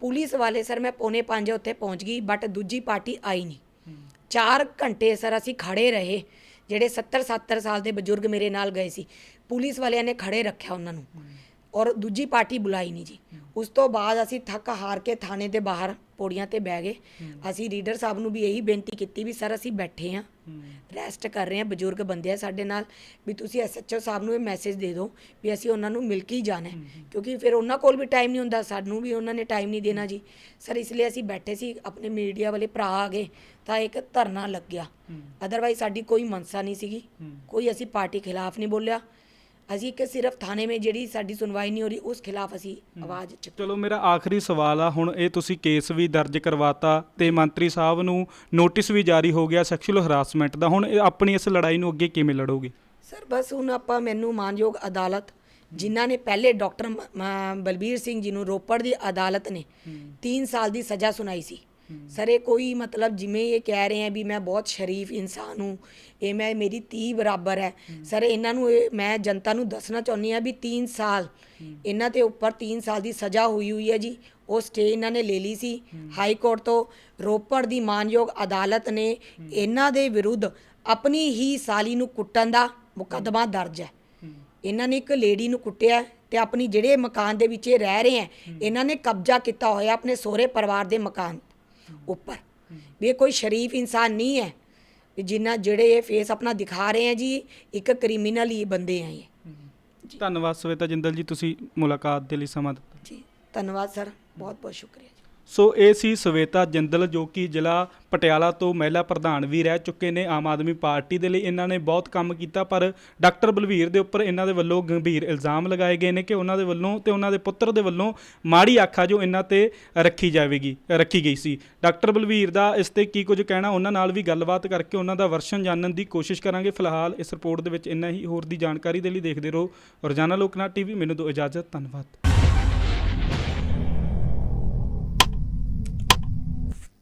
ਪੁਲਿਸ ਵਾਲੇ ਸਰ ਮੈਂ ਪੌਣੇ 5 ਉੱਥੇ ਪਹੁੰਚ ਗਈ ਬਟ ਦੂਜੀ ਪਾਰਟੀ ਆਈ ਨਹੀਂ। 4 ਘੰਟੇ ਸਰ ਅਸੀਂ ਖੜੇ ਰਹੇ ਜਿਹੜੇ 70 70 ਸਾਲ ਦੇ ਬਜ਼ੁਰਗ ਮੇਰੇ ਨਾਲ ਗਏ ਸੀ। ਪੁਲਿਸ ਵਾਲਿਆਂ ਨੇ ਖੜੇ ਰੱਖਿਆ ਉਹਨਾਂ ਨੂੰ। ਔਰ ਦੂਜੀ ਪਾਰਟੀ ਬੁਲਾਈ ਨਹੀਂ ਜੀ। ਉਸ ਤੋਂ ਬਾਅਦ ਅਸੀਂ ਥੱਕ ਹਾਰ ਕੇ ਥਾਣੇ ਦੇ ਬਾਹਰ ਪੌੜੀਆਂ ਤੇ ਬਹਿ ਗਏ। ਅਸੀਂ ਰੀਡਰ ਸਾਹਿਬ ਨੂੰ ਵੀ ਇਹੀ ਬੇਨਤੀ ਕੀਤੀ ਵੀ ਸਰ ਅਸੀਂ ਬੈਠੇ ਹਾਂ। ਰੈਸਟ ਕਰ ਰਹੇ ਹਾਂ ਬਜ਼ੁਰਗ ਬੰਦੇ ਆ ਸਾਡੇ ਨਾਲ। ਵੀ ਤੁਸੀਂ ਐਸਐਚਓ ਸਾਹਿਬ ਨੂੰ ਇਹ ਮੈਸੇਜ ਦੇ ਦਿਓ ਵੀ ਅਸੀਂ ਉਹਨਾਂ ਨੂੰ ਮਿਲ ਕੇ ਹੀ ਜਾਣਾ ਕਿਉਂਕਿ ਫਿਰ ਉਹਨਾਂ ਕੋਲ ਵੀ ਟਾਈਮ ਨਹੀਂ ਹੁੰਦਾ। ਸਾਨੂੰ ਵੀ ਉਹਨਾਂ ਨੇ ਟਾਈਮ ਨਹੀਂ ਦੇਣਾ ਜੀ। ਸਰ ਇਸ ਲਈ ਅਸੀਂ ਬੈਠੇ ਸੀ ਆਪਣੇ ਮੀਡੀਆ ਵਾਲੇ ਭਰਾ ਆ ਗਏ ਤਾਂ ਇੱਕ ਧਰਨਾ ਲੱਗਿਆ। ਅਦਰਵਾਈਜ਼ ਸਾਡੀ ਕੋਈ ਮਨਸਾ ਨਹੀਂ ਸੀਗੀ। ਕੋਈ ਅਸੀਂ ਪਾਰਟੀ ਖਿਲਾਫ ਨਹੀਂ ਬੋਲਿਆ। ਅਸੀਂ ਕਿ ਸਿਰਫ ਥਾਣੇ ਵਿੱਚ ਜਿਹੜੀ ਸਾਡੀ ਸੁਣਵਾਈ ਨਹੀਂ ਹੋ ਰਹੀ ਉਸ ਖਿਲਾਫ ਅਸੀਂ ਆਵਾਜ਼ ਚੁੱਕੀ ਚਲੋ ਮੇਰਾ ਆਖਰੀ ਸਵਾਲ ਆ। ਹੁਣ ਇਹ ਤੁਸੀਂ ਕੇਸ ਵੀ ਦਰਜ ਕਰਵਾਤਾ ਤੇ ਮੰਤਰੀ ਸਾਹਿਬ ਨੂੰ ਨੋਟਿਸ ਵੀ ਜਾਰੀ ਹੋ ਗਿਆ ਸੈਕਸ਼ੂਅਲ ਹਰਾਸਮੈਂਟ ਦਾ। ਹੁਣ ਇਹ ਆਪਣੀ ਇਸ ਲੜਾਈ ਨੂੰ ਅੱਗੇ ਕਿਵੇਂ ਲੜੋਗੇ? ਸਰ ਬਸ ਹੁਣ ਆਪਾਂ ਮੈਨੂੰ ਮਾਨਯੋਗ ਅਦਾਲਤ ਜਿਨ੍ਹਾਂ ਨੇ ਪਹਿਲੇ ਡਾਕਟਰ ਮ- ਮ- ਬਲਬੀਰ ਸਿੰਘ ਜੀ ਨੂੰ ਰੋਪੜ ਦੀ ਅਦਾਲਤ ਨੇ 3 ਸਾਲ ਦੀ ਸਜ਼ਾ ਸੁਣਾਈ ਸੀ। ਸਰ, ਇਹ ਕੋਈ ਮਤਲਬ ਜਿਵੇਂ ਇਹ ਕਹਿ ਰਹੇ ਆ ਵੀ ਮੈਂ ਬਹੁਤ ਸ਼ਰੀਫ ਇਨਸਾਨ ਹੂੰ, ਇਹ ਮੈਂ, ਮੇਰੀ ਧੀ ਬਰਾਬਰ ਹੈ। ਸਰ, ਇਹਨਾਂ ਨੂੰ ਇਹ ਮੈਂ ਜਨਤਾ ਨੂੰ ਦੱਸਣਾ ਚਾਹੁੰਦੀ ਆ ਵੀ 3 ਸਾਲ, ਇਹਨਾਂ ਤੇ ਉੱਪਰ 3 ਸਾਲ ਦੀ ਸਜ਼ਾ ਹੋਈ ਹੋਈ ਹੈ ਜੀ। ਉਹ ਸਟੇ ਇਹਨਾਂ ਨੇ ਲੈ ਲਈ ਸੀ। ਹਾਈ ਕੋਰਟ ਤੋਂ ਰੋਪੜ ਦੀ ਮਾਨਯੋਗ ਅਦਾਲਤ ਨੇ ਇਹਨਾਂ ਦੇ ਵਿਰੁੱਧ ਆਪਣੀ ਹੀ ਸਾਲੀ ਨੂੰ ਕੁੱਟਣ ਦਾ ਮੁਕੱਦਮਾ ਦਰਜ ਹੈ। ਇਹਨਾਂ ਨੇ ਇੱਕ ਲੇਡੀ ਨੂੰ ਕੁੱਟਿਆ ਹੈ ਤੇ ਆਪਣੀ ਜਿਹੜੇ ਮਕਾਨ ਦੇ ਵਿੱਚ ਇਹ ਰਹਿ ਰਹੇ ਹੈ, ਇਹਨਾਂ ਨੇ ਕਬਜ਼ਾ ਕੀਤਾ ਹੋਇਆ ਆਪਣੇ ਸਹੁਰੇ ਪਰਿਵਾਰ ਦੇ ਮਕਾਨ ਉੱਪਰ। ਵੀ ਇਹ ਕੋਈ ਸ਼ਰੀਫ ਇਨਸਾਨ ਨਹੀਂ ਹੈ। ਵੀ ਜਿਨ੍ਹਾਂ ਜਿਹੜੇ ਇਹ ਫੇਸ ਆਪਣਾ ਦਿਖਾ ਰਹੇ ਹੈ ਜੀ ਇੱਕ ਕ੍ਰਿਮੀਨਲ ਹੀ ਬੰਦੇ ਆ ਇਹ। ਧੰਨਵਾਦ ਸਵੇਤਾ ਜਿੰਦਲ ਜੀ ਤੁਸੀਂ ਮੁਲਾਕਾਤ ਦੇ ਲਈ ਸਮਾਂ ਦਿੱਤਾ। ਜੀ ਧੰਨਵਾਦ ਸਰ ਬਹੁਤ ਬਹੁਤ ਸ਼ੁਕਰੀਆ। ਸੋ ਇਹ ਸੀ ਸਵੇਤਾ ਜਿੰਦਲ ਜੋ ਕਿ ਜ਼ਿਲ੍ਹਾ ਪਟਿਆਲਾ ਤੋਂ ਮਹਿਲਾ ਪ੍ਰਧਾਨ ਵੀ ਰਹਿ ਚੁੱਕੇ ਨੇ। ਆਮ ਆਦਮੀ ਪਾਰਟੀ ਦੇ ਲਈ ਇਹਨਾਂ ਨੇ ਬਹੁਤ ਕੰਮ ਕੀਤਾ, ਪਰ ਡਾਕਟਰ ਬਲਵੀਰ ਦੇ ਉੱਪਰ ਇਹਨਾਂ ਦੇ ਵੱਲੋਂ ਗੰਭੀਰ ਇਲਜ਼ਾਮ ਲਗਾਏ ਗਏ ਨੇ ਕਿ ਉਹਨਾਂ ਦੇ ਵੱਲੋਂ ਤੇ ਉਹਨਾਂ ਦੇ ਪੁੱਤਰ ਦੇ ਵੱਲੋਂ ਮਾੜੀ ਆਖਾ ਜੋ ਇਹਨਾਂ ਤੇ ਰੱਖੀ ਜਾਵੇਗੀ, ਰੱਖੀ ਗਈ ਸੀ। ਡਾਕਟਰ ਬਲਵੀਰ ਦਾ ਇਸ ਤੇ ਕੀ ਕੁਝ ਕਹਿਣਾ, ਉਹਨਾਂ ਨਾਲ ਵੀ ਗੱਲਬਾਤ ਕਰਕੇ ਉਹਨਾਂ ਦਾ ਵਰਸ਼ਨ ਜਾਣਨ ਦੀ ਕੋਸ਼ਿਸ਼ ਕਰਾਂਗੇ। ਫਿਲਹਾਲ ਇਸ ਰਿਪੋਰਟ ਦੇ ਵਿੱਚ ਇੰਨਾ ਹੀ। ਹੋਰ ਦੀ ਜਾਣਕਾਰੀ ਦੇ ਲਈ ਦੇਖਦੇ ਰਹੋ ਰੋਜ਼ਾਨਾ ਲੋਕਨਾਥ ਟੀਵੀ। ਮੈਨੂੰ ਦਿਓ ਇਜਾਜ਼ਤ। ਧੰਨਵਾਦ।